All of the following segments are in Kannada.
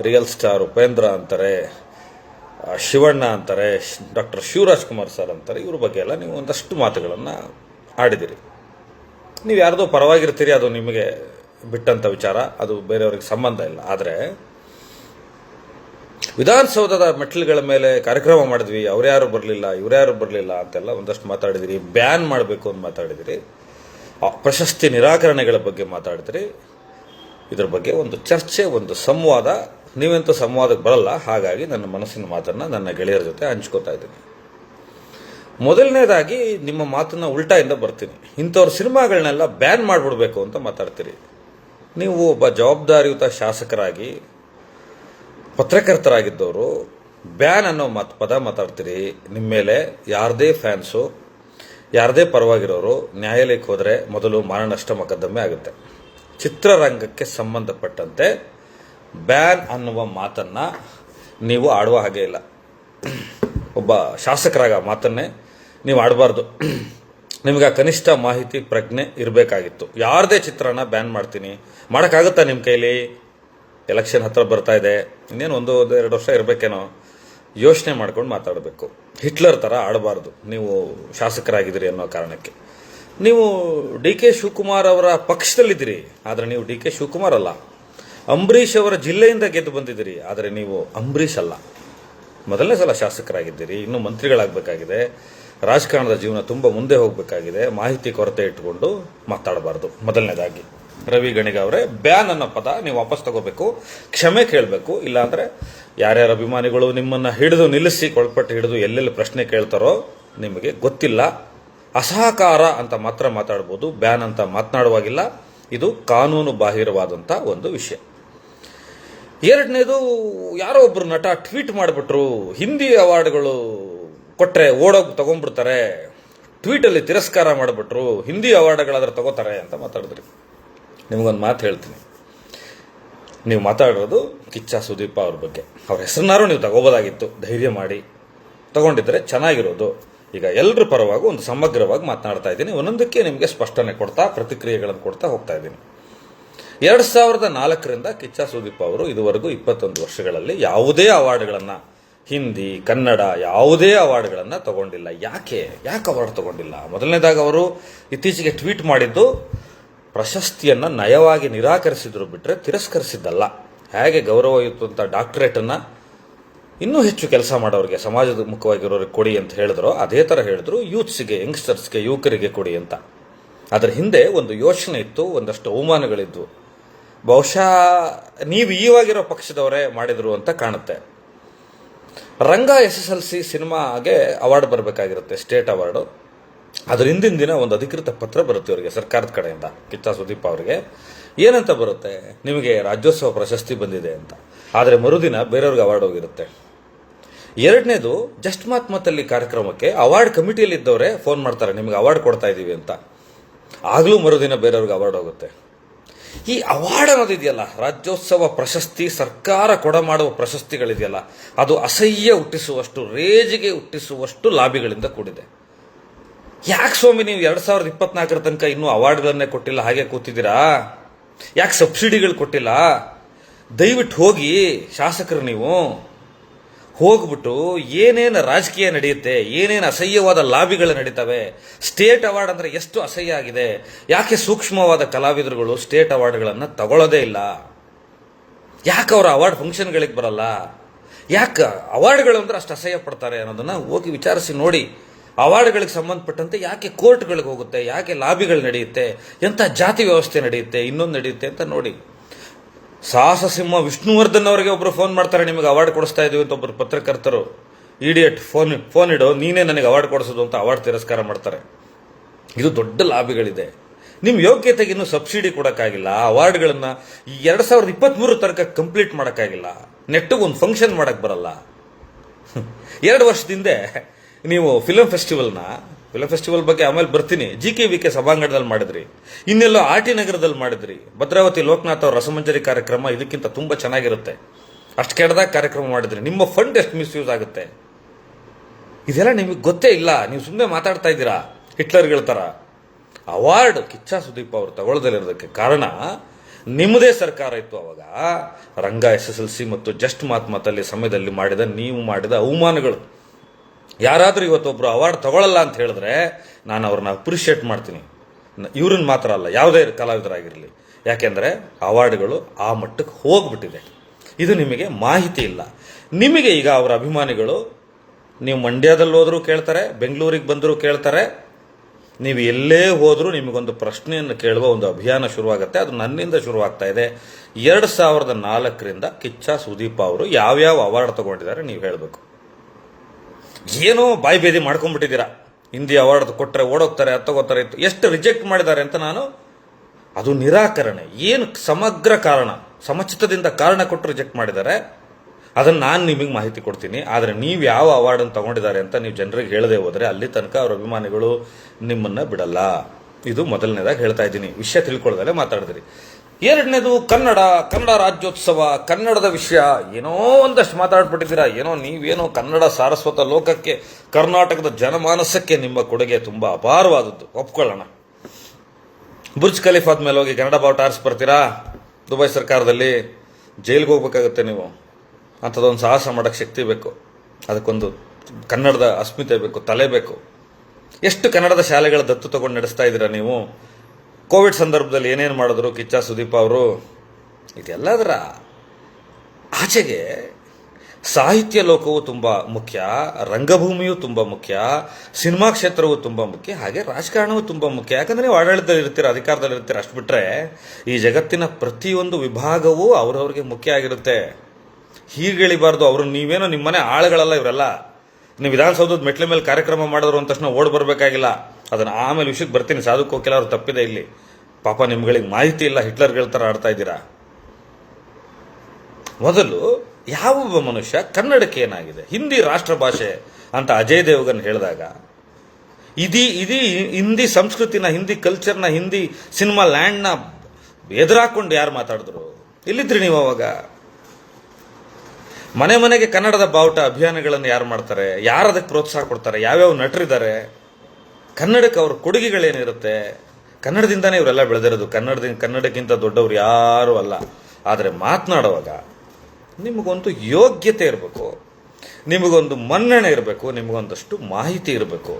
ರಿಯಲ್ ಸ್ಟಾರ್ ಉಪೇಂದ್ರ ಅಂತಾರೆ ಶಿವಣ್ಣ ಅಂತಾರೆ ಡಾಕ್ಟರ್ ಶಿವರಾಜ್ ಕುಮಾರ್ ಸರ್ ಅಂತಾರೆ, ಇವ್ರ ಬಗ್ಗೆ ಎಲ್ಲ ನೀವು ಒಂದಷ್ಟು ಮಾತುಗಳನ್ನು ಆಡಿದಿರಿ. ನೀವು ಯಾರ್ದೋ ಪರವಾಗಿರ್ತೀರಿ, ಅದು ನಿಮಗೆ ಬಿಟ್ಟಂಥ ವಿಚಾರ, ಅದು ಬೇರೆಯವ್ರಿಗೆ ಸಂಬಂಧ ಇಲ್ಲ. ಆದರೆ, ವಿಧಾನಸೌಧದ ಮೆಟ್ಲುಗಳ ಮೇಲೆ ಕಾರ್ಯಕ್ರಮ ಮಾಡಿದ್ವಿ ಅವ್ರ್ಯಾರು ಬರಲಿಲ್ಲ ಇವ್ರ್ಯಾರು ಬರಲಿಲ್ಲ ಅಂತೆಲ್ಲ ಒಂದಷ್ಟು ಮಾತಾಡಿದಿರಿ. ಬ್ಯಾನ್ ಮಾಡಬೇಕು ಅಂತ ಮಾತಾಡಿದಿರಿ. ಪ್ರಶಸ್ತಿ ನಿರಾಕರಣೆಗಳ ಬಗ್ಗೆ ಮಾತಾಡಿದಿರಿ. ಇದ್ರ ಬಗ್ಗೆ ಒಂದು ಚರ್ಚೆ, ಒಂದು ಸಂವಾದ. ನೀವಂತೂ ಸಂವಾದಕ್ಕೆ ಬರಲ್ಲ, ಹಾಗಾಗಿ ನನ್ನ ಮನಸ್ಸಿನ ಮಾತನ್ನು ನನ್ನ ಗೆಳೆಯರ ಜೊತೆ ಹಂಚ್ಕೋತಾ ಇದ್ದೀನಿ. ಮೊದಲನೇದಾಗಿ ನಿಮ್ಮ ಮಾತನ್ನ ಉಲ್ಟಾಯಿಂದ ಬರ್ತೀನಿ. ಇಂಥವ್ರ ಸಿನಿಮಾಗಳನ್ನೆಲ್ಲ ಬ್ಯಾನ್ ಮಾಡಿಬಿಡ್ಬೇಕು ಅಂತ ಮಾತಾಡ್ತೀರಿ. ನೀವು ಒಬ್ಬ ಜವಾಬ್ದಾರಿಯುತ ಶಾಸಕರಾಗಿ, ಪತ್ರಕರ್ತರಾಗಿದ್ದವರು, ಬ್ಯಾನ್ ಅನ್ನೋ ಮಾತು, ಪದ ಮಾತಾಡ್ತೀರಿ. ನಿಮ್ಮ ಮೇಲೆ ಯಾರದೇ ಫ್ಯಾನ್ಸು, ಯಾರದೇ ಪರವಾಗಿರೋರು, ನ್ಯಾಯಾಲಯಕ್ಕೆ ಹೋದರೆ ಮೊದಲು ಮಾನನಷ್ಟ ಮೊಕದ್ದಮೆ ಆಗುತ್ತೆ. ಚಿತ್ರರಂಗಕ್ಕೆ ಸಂಬಂಧಪಟ್ಟಂತೆ ಬ್ಯಾನ್ ಅನ್ನುವ ಮಾತನ್ನ ನೀವು ಆಡುವ ಹಾಗೆ ಇಲ್ಲ. ಒಬ್ಬ ಶಾಸಕರಾಗ ಮಾತನ್ನೇ ನೀವು ಆಡಬಾರ್ದು. ನಿಮ್ಗೆ ಕನಿಷ್ಠ ಮಾಹಿತಿ, ಪ್ರಜ್ಞೆ ಇರಬೇಕಾಗಿತ್ತು. ಯಾರದೇ ಚಿತ್ರನ ಬ್ಯಾನ್ ಮಾಡ್ತೀನಿ. ಮಾಡೋಕ್ಕಾಗುತ್ತಾ ನಿಮ್ಮ ಕೈಲಿ? ಎಲೆಕ್ಷನ್ ಹತ್ರ ಬರ್ತಾ ಇದೆ. ಇನ್ನೇನು ಒಂದು ಒಂದು ಎರಡು ವರ್ಷ ಇರಬೇಕೇನೋ? ಯೋಚನೆ ಮಾಡ್ಕೊಂಡು ಮಾತಾಡಬೇಕು. ಹಿಟ್ಲರ್ ಥರ ಆಡಬಾರ್ದು. ನೀವು ಶಾಸಕರಾಗಿದ್ದೀರಿ ಅನ್ನೋ ಕಾರಣಕ್ಕೆ. ನೀವು ಡಿ ಕೆ ಶಿವಕುಮಾರ್ ಅವರ ಪಕ್ಷದಲ್ಲಿದ್ದೀರಿ, ಆದರೆ ನೀವು ಡಿ ಕೆ ಶಿವಕುಮಾರ್ ಅಲ್ಲ. ಅಂಬರೀಷ್ ಅವರ ಜಿಲ್ಲೆಯಿಂದ ಗೆದ್ದು ಬಂದಿದ್ದೀರಿ, ಆದರೆ ನೀವು ಅಂಬರೀಷ್ ಅಲ್ಲ. ಮೊದಲನೇ ಸಲ ಶಾಸಕರಾಗಿದ್ದೀರಿ, ಇನ್ನು ಮಂತ್ರಿಗಳಾಗಬೇಕಾಗಿದೆ. ರಾಜಕಾರಣದ ಜೀವನ ತುಂಬ ಮುಂದೆ ಹೋಗಬೇಕಾಗಿದೆ. ಮಾಹಿತಿ ಕೊರತೆ ಇಟ್ಟುಕೊಂಡು ಮಾತಾಡಬಾರ್ದು. ಮೊದಲನೇದಾಗಿ, ರವಿ ಗಣಿಗ ಅವರೇ, ಬ್ಯಾನ್ ಅನ್ನೋ ಪದ ನೀವು ವಾಪಸ್ ತಗೋಬೇಕು. ಕ್ಷಮೆ ಕೇಳಬೇಕು, ಇಲ್ಲಾಂದ್ರೆ ಯಾರ್ಯಾರ ಅಭಿಮಾನಿಗಳು ನಿಮ್ಮನ್ನು ಹಿಡಿದು ನಿಲ್ಲಿಸಿ ಕೊಳಪಟ್ಟು ಹಿಡಿದು ಎಲ್ಲೆಲ್ಲಿ ಪ್ರಶ್ನೆ ಕೇಳ್ತಾರೋ ನಿಮಗೆ ಗೊತ್ತಿಲ್ಲ. ಅಸಹಕಾರ ಅಂತ ಮಾತ್ರ ಮಾತಾಡ್ಬೋದು, ಬ್ಯಾನ್ ಅಂತ ಮಾತನಾಡುವಾಗಿಲ್ಲ. ಇದು ಕಾನೂನು ಬಾಹಿರವಾದಂಥ ಒಂದು ವಿಷಯ. ಎರಡನೇದು, ಯಾರೋ ಒಬ್ಬರು ನಟ ಟ್ವೀಟ್ ಮಾಡಿಬಿಟ್ರು, ಹಿಂದಿ ಅವಾರ್ಡ್ಗಳು ಕೊಟ್ಟರೆ ಓಡೋಗಿ ತಗೊಂಡ್ಬಿಡ್ತಾರೆ, ಟ್ವೀಟಲ್ಲಿ ತಿರಸ್ಕಾರ ಮಾಡಿಬಿಟ್ರು, ಹಿಂದಿ ಅವಾರ್ಡ್ಗಳಾದ್ರೆ ತಗೋತಾರೆ ಅಂತ ಮಾತಾಡಿದ್ರಿ. ನಿಮಗೊಂದು ಮಾತು ಹೇಳ್ತೀನಿ. ನೀವು ಮಾತಾಡೋದು ಕಿಚ್ಚ ಸುದೀಪ ಅವ್ರ ಬಗ್ಗೆ. ಅವ್ರ ಹೆಸರನ್ನಾರು ನೀವು ತಗೋಬೋದಾಗಿತ್ತು. ಧೈರ್ಯ ಮಾಡಿ. ತಗೊಂಡಿದ್ರೆ ಚೆನ್ನಾಗಿರೋದು. ಈಗ ಎಲ್ಲರ ಪರವಾಗಿ ಒಂದು ಸಮಗ್ರವಾಗಿ ಮಾತನಾಡ್ತಾ ಇದ್ದೀನಿ. ಒಂದೊಂದಕ್ಕೆ ನಿಮಗೆ ಸ್ಪಷ್ಟನೆ ಕೊಡ್ತಾ, ಪ್ರತಿಕ್ರಿಯೆಗಳನ್ನು ಕೊಡ್ತಾ ಹೋಗ್ತಾ ಇದ್ದೀನಿ. ಎರಡು ಸಾವಿರದ ನಾಲ್ಕರಿಂದ ಕಿಚ್ಚ ಸುದೀಪ್ ಅವರು ಇದುವರೆಗೂ ಇಪ್ಪತ್ತೊಂದು ವರ್ಷಗಳಲ್ಲಿ ಯಾವುದೇ ಅವಾರ್ಡ್ಗಳನ್ನು, ಹಿಂದಿ, ಕನ್ನಡ, ಯಾವುದೇ ಅವಾರ್ಡ್ಗಳನ್ನು ತಗೊಂಡಿಲ್ಲ. ಯಾಕೆ? ಯಾಕೆ ಅವಾರ್ಡ್ ತಗೊಂಡಿಲ್ಲ? ಮೊದಲನೇದಾಗಿ ಅವರು ಇತ್ತೀಚೆಗೆ ಟ್ವೀಟ್ ಮಾಡಿದ್ದು, ಪ್ರಶಸ್ತಿಯನ್ನು ನಯವಾಗಿ ನಿರಾಕರಿಸಿದ್ರು ಬಿಟ್ಟರೆ ತಿರಸ್ಕರಿಸಿದ್ದಲ್ಲ. ಹೇಗೆ ಗೌರವಯುತಂಥ ಡಾಕ್ಟರೇಟನ್ನು ಇನ್ನೂ ಹೆಚ್ಚು ಕೆಲಸ ಮಾಡೋರಿಗೆ, ಸಮಾಜದ ಮುಖವಾಗಿರೋರಿಗೆ ಕೊಡಿ ಅಂತ ಹೇಳಿದ್ರು. ಅದೇ ತರ ಹೇಳಿದ್ರು, ಯೂತ್ಸ್ಗೆ, ಯಂಗ್ಸ್ಟರ್ಸ್ಗೆ, ಯುವಕರಿಗೆ ಕೊಡಿ ಅಂತ. ಅದರ ಹಿಂದೆ ಒಂದು ಯೋಚನೆ ಇತ್ತು, ಒಂದಷ್ಟು ಅವಮಾನಗಳಿದ್ವು. ಬಹುಶಃ ನೀವು ಈವಾಗಿರೋ ಪಕ್ಷದವರೇ ಮಾಡಿದ್ರು ಅಂತ ಕಾಣುತ್ತೆ. Ranga S S L C ಸಿನಿಮಾಗೆ ಅವಾರ್ಡ್ ಬರಬೇಕಾಗಿರುತ್ತೆ, ಸ್ಟೇಟ್ ಅವಾರ್ಡು. ಅದ್ರ ಹಿಂದಿನ ದಿನ ಒಂದು ಅಧಿಕೃತ ಪತ್ರ ಬರುತ್ತೆ ಅವರಿಗೆ ಸರ್ಕಾರದ ಕಡೆಯಿಂದ, ಕಿಚ್ಚ ಸುದೀಪ್ ಅವರಿಗೆ. ಏನಂತ ಬರುತ್ತೆ? ನಿಮಗೆ ರಾಜ್ಯೋತ್ಸವ ಪ್ರಶಸ್ತಿ ಬಂದಿದೆ ಅಂತ. ಆದರೆ ಮರುದಿನ ಬೇರೆಯವ್ರಿಗೆ ಅವಾರ್ಡ್ ಹೋಗಿರುತ್ತೆ. ಎರಡನೇದು, ಜಸ್ಟ್ ಮಾತ್ ಮತ್ತಲ್ಲಿ ಕಾರ್ಯಕ್ರಮಕ್ಕೆ ಅವಾರ್ಡ್ ಕಮಿಟಿಯಲ್ಲಿ ಇದ್ದವರೇ ಫೋನ್ ಮಾಡ್ತಾರೆ, ನಿಮಗೆ ಅವಾರ್ಡ್ ಕೊಡ್ತಾ ಇದ್ದೀವಿ ಅಂತ. ಆಗಲೂ ಮರುದಿನ ಬೇರೆಯವ್ರಿಗೆ ಅವಾರ್ಡ್ ಹೋಗುತ್ತೆ. ಈ ಅವಾರ್ಡ್ ಅನ್ನೋದಿದೆಯಲ್ಲ ರಾಜ್ಯೋತ್ಸವ ಪ್ರಶಸ್ತಿ, ಸರ್ಕಾರ ಕೊಡ ಮಾಡುವ ಪ್ರಶಸ್ತಿಗಳಿದೆಯಲ್ಲ, ಅದು ಅಸಹ್ಯ ಹುಟ್ಟಿಸುವಷ್ಟು, ರೇಜಿಗೆ ಹುಟ್ಟಿಸುವಷ್ಟು ಲಾಭಿಗಳಿಂದ ಕೂಡಿದೆ. ಯಾಕೆ ಸ್ವಾಮಿ ನೀವು ಎರಡು ಸಾವಿರದ ಇಪ್ಪತ್ನಾಲ್ಕರ ತನಕ ಇನ್ನೂ ಅವಾರ್ಡ್ಗಳನ್ನೇ ಕೊಟ್ಟಿಲ್ಲ, ಹಾಗೆ ಕೂತಿದ್ದೀರಾ? ಯಾಕೆ ಸಬ್ಸಿಡಿಗಳು ಕೊಟ್ಟಿಲ್ಲ? ದಯವಿಟ್ಟು ಹೋಗಿ, ಶಾಸಕರು ನೀವು. ಹೋಗ್ಬಿಟ್ಟು ಏನೇನು ರಾಜಕೀಯ ನಡೆಯುತ್ತೆ, ಏನೇನು ಅಸಹ್ಯವಾದ ಲಾಬಿಗಳು ನಡೀತವೆ, ಸ್ಟೇಟ್ ಅವಾರ್ಡ್ ಅಂದರೆ ಎಷ್ಟು ಅಸಹ್ಯ ಆಗಿದೆ, ಯಾಕೆ ಸೂಕ್ಷ್ಮವಾದ ಕಲಾವಿದರುಗಳು ಸ್ಟೇಟ್ ಅವಾರ್ಡ್ಗಳನ್ನು ತಗೊಳ್ಳೋದೇ ಇಲ್ಲ? ಯಾಕೆ ಅವರ ಅವಾರ್ಡ್ ಫಂಕ್ಷನ್ಗಳಿಗೆ ಬರಲ್ಲ? ಯಾಕೆ ಅವಾರ್ಡ್ಗಳು ಅಂದ್ರೆ ಅಷ್ಟು ಅಸಹ್ಯ ಪಡ್ತಾರೆ ಅನ್ನೋದನ್ನು ಹೋಗಿ ವಿಚಾರಿಸಿ ನೋಡಿ. ಅವಾರ್ಡ್ಗಳಿಗೆ ಸಂಬಂಧಪಟ್ಟಂತೆ ಯಾಕೆ ಕೋರ್ಟ್ಗಳಿಗೆ ಹೋಗುತ್ತೆ, ಯಾಕೆ ಲಾಬಿಗಳು ನಡೆಯುತ್ತೆ ಎಂಥ ಜಾತಿ ವ್ಯವಸ್ಥೆ ನಡೆಯುತ್ತೆ, ಇನ್ನೊಂದು ನಡೆಯುತ್ತೆ ಅಂತ ನೋಡಿ. ಸಾಹಸ ಸಿಂಹ ವಿಷ್ಣುವರ್ಧನ್ ಅವರಿಗೆ ಒಬ್ರು ಫೋನ್ ಮಾಡ್ತಾರೆ, ನಿಮಗೆ ಅವಾರ್ಡ್ ಕೊಡಿಸ್ತಾ ಇದೀವಿ ಅಂತ ಒಬ್ರು ಪತ್ರಕರ್ತರು. ಇಡಿಯಟ್ ಫೋನ್ ಫೋನ್ ಇಡೋ, ನೀನೇ ನನಗೆ ಅವಾರ್ಡ್ ಕೊಡಿಸೋದು ಅಂತ ಅವಾರ್ಡ್ ತಿರಸ್ಕಾರ ಮಾಡ್ತಾರೆ. ಇದು ದೊಡ್ಡ ಲಾಭಿಗಳಿದೆ ನಿಮ್ಮ ಯೋಗ್ಯತೆಗೆ ಇನ್ನೂ ಸಬ್ಸಿಡಿ ಕೊಡೋಕ್ಕಾಗಿಲ್ಲ. ಅವಾರ್ಡ್ಗಳನ್ನ ಈ ಎರಡ್ ಸಾವಿರದ ಇಪ್ಪತ್ಮೂರು ತನಕ ಕಂಪ್ಲೀಟ್ ಮಾಡೋಕ್ಕಾಗಿಲ್ಲ. ನೆಟ್ಟಿಗೆ ಒಂದು ಫಂಕ್ಷನ್ ಮಾಡಕ್ ಬರಲ್ಲ. ಎರಡು ವರ್ಷದಿಂದ ನೀವು ಫಿಲಂ ಫೆಸ್ಟಿವಲ್ನ ಫಿಲಂ ಫೆಸ್ಟಿವಲ್ ಬಗ್ಗೆ ಆಮೇಲೆ ಬರ್ತೀನಿ. ಜಿ ಕೆ ವಿ ಕೆ ಸಭಾಂಗಣದಲ್ಲಿ ಮಾಡಿದ್ರಿ. ಇನ್ನೆಲ್ಲೋ ಆರ್ ಟಿ ನಗರದಲ್ಲಿ ಮಾಡಿದ್ರಿ. ಭದ್ರಾವತಿ ಲೋಕನಾಥ್ ಅವರ ರಸಮಂಜರಿ ಕಾರ್ಯಕ್ರಮ ಇದಕ್ಕಿಂತ ತುಂಬ ಚೆನ್ನಾಗಿರುತ್ತೆ. ಅಷ್ಟು ಕೆಡದಾಗ ಕಾರ್ಯಕ್ರಮ ಮಾಡಿದ್ರಿ. ನಿಮ್ಮ ಫಂಡ್ ಎಷ್ಟು ಮಿಸ್ಯೂಸ್ ಆಗುತ್ತೆ? ಇದೆಲ್ಲ ನಿಮಗೆ ಗೊತ್ತೇ ಇಲ್ಲ. ನೀವು ಸುಮ್ಮನೆ ಮಾತಾಡ್ತಾ ಇದ್ದೀರಾ? ಹಿಟ್ಲರ್ಗಳ ಥರ ಅವಾರ್ಡ್ ಕಿಚ್ಚ ಸುದೀಪ್ ಅವರು ತಗೊಳ್ಳದಲ್ಲಿರೋದಕ್ಕೆ ಕಾರಣ ನಿಮ್ಮದೇ ಸರ್ಕಾರ ಇತ್ತು ಅವಾಗ. Ranga, S S L C ಮತ್ತು ಜಸ್ಟ್ ಮಾತ್ ಮಾತಲ್ಲಿ ಸಮಯದಲ್ಲಿ ಮಾಡಿದ, ನೀವು ಮಾಡಿದ ಅವಮಾನಗಳು. ಯಾರಾದರೂ ಇವತ್ತೊಬ್ಬರು ಅವಾರ್ಡ್ ತಗೊಳ್ಳಲ್ಲ ಅಂತ ಹೇಳಿದ್ರೆ ನಾನು ಅವ್ರನ್ನ ಅಪ್ರಿಷಿಯೇಟ್ ಮಾಡ್ತೀನಿ. ಇವ್ರನ್ನ ಮಾತ್ರ ಅಲ್ಲ, ಯಾವುದೇ ಕಲಾವಿದರಾಗಿರಲಿ. ಯಾಕೆಂದರೆ ಅವಾರ್ಡ್ಗಳು ಆ ಮಟ್ಟಕ್ಕೆ ಹೋಗ್ಬಿಟ್ಟಿದೆ. ಇದು ನಿಮಗೆ ಮಾಹಿತಿ ಇಲ್ಲ. ನಿಮಗೆ ಈಗ ಅವರ ಅಭಿಮಾನಿಗಳು ನೀವು ಮಂಡ್ಯದಲ್ಲಿ ಹೋದರೂ ಕೇಳ್ತಾರೆ, ಬೆಂಗಳೂರಿಗೆ ಬಂದರೂ ಕೇಳ್ತಾರೆ. ನೀವು ಎಲ್ಲೇ ಹೋದರೂ ನಿಮಗೊಂದು ಪ್ರಶ್ನೆಯನ್ನು ಕೇಳುವ ಒಂದು ಅಭಿಯಾನ ಶುರುವಾಗುತ್ತೆ. ಅದು ನನ್ನಿಂದ ಶುರುವಾಗ್ತಾ ಇದೆ. ಎರಡು ಸಾವಿರದ ನಾಲ್ಕರಿಂದ ಕಿಚ್ಚ ಸುದೀಪ್ ಅವರು ಯಾವ್ಯಾವ ಅವಾರ್ಡ್ ತಗೊಂಡಿದ್ದಾರೆ ನೀವು ಹೇಳಬೇಕು. ಏನೋ ಬಾಯಿ ಬೇದಿ ಮಾಡ್ಕೊಂಡ್ಬಿಟ್ಟಿದ್ದೀರಾ? ಹಿಂದಿ ಅವಾರ್ಡ್ ಕೊಟ್ಟರೆ ಓಡೋಗ್ತಾರೆ ತಗೋತಾರೆ ಎಷ್ಟು ರಿಜೆಕ್ಟ್ ಮಾಡಿದ್ದಾರೆ ಅಂತ ನಾನು? ಅದು ನಿರಾಕರಣೆ. ಏನು ಸಮಗ್ರ ಕಾರಣ? ಸಮಚಿತದಿಂದ ಕಾರಣ ಕೊಟ್ಟು ರಿಜೆಕ್ಟ್ ಮಾಡಿದ್ದಾರೆ. ಅದನ್ನು ನಾನು ನಿಮಗೆ ಮಾಹಿತಿ ಕೊಡ್ತೀನಿ. ಆದರೆ ನೀವು ಯಾವ ಅವಾರ್ಡನ್ನು ತಗೊಂಡಿದ್ದಾರೆ ಅಂತ ನೀವು ಜನರಿಗೆ ಹೇಳದೆ ಹೋದರೆ ಅಲ್ಲಿ ತನಕ ಅವರ ಅಭಿಮಾನಿಗಳು ನಿಮ್ಮನ್ನು ಬಿಡಲ್ಲ. ಇದು ಮೊದಲನೇದಾಗಿ ಹೇಳ್ತಾ ಇದ್ದೀನಿ. ವಿಷಯ ತಿಳ್ಕೊಳ್ದಲ್ಲೇ ಮಾತಾಡಿದ್ರಿ. ಎರಡನೇದು ಕನ್ನಡ ಕನ್ನಡ ರಾಜ್ಯೋತ್ಸವ, ಕನ್ನಡದ ವಿಷಯ. ಏನೋ ಒಂದಷ್ಟು ಮಾತಾಡ್ಬಿಟ್ಟಿದ್ದೀರಾ? ಏನೋ ನೀವೇನೋ ಕನ್ನಡ ಸಾರಸ್ವತ ಲೋಕಕ್ಕೆ, ಕರ್ನಾಟಕದ ಜನಮಾನಸಕ್ಕೆ ನಿಮ್ಮ ಕೊಡುಗೆ ತುಂಬ ಅಪಾರವಾದದ್ದು. ಒಪ್ಕೊಳ್ಳೋಣ. ಬುರ್ಜ್ ಖಲೀಫಾದ ಮೇಲೆ ಹೋಗಿ ಕನ್ನಡ ಬಾವುಟ ಆರಿಸ್ಬರ್ತೀರಾ ದುಬೈ ಸರ್ಕಾರದಲ್ಲಿ ಜೈಲಿಗೆ ಹೋಗ್ಬೇಕಾಗತ್ತೆ ನೀವು. ಅಂಥದ್ದೊಂದು ಸಾಹಸ ಮಾಡೋಕ್ಕೆ ಶಕ್ತಿ ಬೇಕು. ಅದಕ್ಕೊಂದು ಕನ್ನಡದ ಅಸ್ಮಿತೆ ಬೇಕು, ತಲೆ ಬೇಕು. ಎಷ್ಟು ಕನ್ನಡದ ಶಾಲೆಗಳ ದತ್ತು ತಗೊಂಡು ನಡೆಸ್ತಾ ಇದ್ದೀರಾ ನೀವು? ಕೋವಿಡ್ ಸಂದರ್ಭದಲ್ಲಿ ಏನೇನು ಮಾಡಿದ್ರು? ಕಿಚ್ಚ, ಸುದೀಪ್ ಅವರು, ಇದೆಲ್ಲದರ ಆಚೆಗೆ ಸಾಹಿತ್ಯ ಲೋಕವು ತುಂಬ ಮುಖ್ಯ, ರಂಗಭೂಮಿಯು ತುಂಬ ಮುಖ್ಯ, ಸಿನಿಮಾ ಕ್ಷೇತ್ರವು ತುಂಬ ಮುಖ್ಯ, ಹಾಗೆ ರಾಜಕಾರಣವೂ ತುಂಬ ಮುಖ್ಯ. ಯಾಕಂದರೆ ನೀವು ಆಡಳಿತದಲ್ಲಿ ಇರ್ತೀರ, ಅಧಿಕಾರದಲ್ಲಿ ಇರ್ತೀರ ಅಷ್ಟು ಬಿಟ್ಟರೆ ಈ ಜಗತ್ತಿನ ಪ್ರತಿಯೊಂದು ವಿಭಾಗವೂ ಅವ್ರವ್ರಿಗೆ ಮುಖ್ಯ ಆಗಿರುತ್ತೆ. ಹೀಗೆಳಿಬಾರ್ದು ಅವರು ನೀವೇನೋ ನಿಮ್ಮನೆ ಆಳುಗಳಲ್ಲ ಇವರೆಲ್ಲ. ನೀವು ವಿಧಾನಸೌಧದ ಮೆಟ್ಲ ಮೇಲೆ ಕಾರ್ಯಕ್ರಮ ಮಾಡಿದ್ರು ಅಂದ ತಕ್ಷಣ ಓಡ್ ಬರಬೇಕಾಗಿಲ್ಲ. ಅದನ್ನ ಆಮೇಲೆ ವಿಷಯಕ್ಕೆ ಬರ್ತೀನಿ. ಸಾಧು ಕೋಕಿಲ ಅವ್ರು ತಪ್ಪಿದೆ ಇಲ್ಲಿ. ಪಾಪ ನಿಮ್ಗಳಿಗೆ ಮಾಹಿತಿ ಇಲ್ಲ. ಹಿಟ್ಲರ್ಗಳ ಥರ ಆಡ್ತಾ ಇದ್ದೀರಾ? ಮೊದಲು ಯಾವೊಬ್ಬ ಮನುಷ್ಯ ಕನ್ನಡಕ್ಕೆ ಏನಾಗಿದೆ? ಹಿಂದಿ ರಾಷ್ಟ್ರ ಭಾಷೆ ಅಂತ ಅಜಯ್ ದೇವಗನ್ ಹೇಳಿದಾಗ ಇದೀ ಇದೀ ಹಿಂದಿ ಸಂಸ್ಕೃತಿನ, ಹಿಂದಿ ಕಲ್ಚರ್ನ ಹಿಂದಿ ಸಿನಿಮಾ ಲ್ಯಾಂಡ್ನ ಎದುರಾಕೊಂಡು ಯಾರು ಮಾತಾಡಿದ್ರು? ಇಲ್ಲಿದ್ರಿ ನೀವು ಅವಾಗ? ಮನೆ ಮನೆಗೆ ಕನ್ನಡದ ಬಾವುಟ ಅಭಿಯಾನಗಳನ್ನು ಯಾರು ಮಾಡ್ತಾರೆ? ಯಾರು ಅದಕ್ಕೆ ಪ್ರೋತ್ಸಾಹ ಕೊಡ್ತಾರೆ? ಯಾವ್ಯಾವ ನಟರಿದ್ದಾರೆ? ಕನ್ನಡಕ್ಕೆ ಅವ್ರ ಕೊಡುಗೆಗಳೇನಿರುತ್ತೆ, ಕನ್ನಡದಿಂದಾನೇ ಇವರೆಲ್ಲ ಬೆಳೆದಿರೋದು. ಕನ್ನಡದಿಂದ, ಕನ್ನಡಕ್ಕಿಂತ ದೊಡ್ಡವ್ರು ಯಾರೂ ಅಲ್ಲ. ಆದರೆ ಮಾತನಾಡುವಾಗ ನಿಮಗೊಂದು ಯೋಗ್ಯತೆ ಇರಬೇಕು, ನಿಮಗೊಂದು ಮನ್ನಣೆ ಇರಬೇಕು, ನಿಮಗೊಂದಷ್ಟು ಮಾಹಿತಿ ಇರಬೇಕು.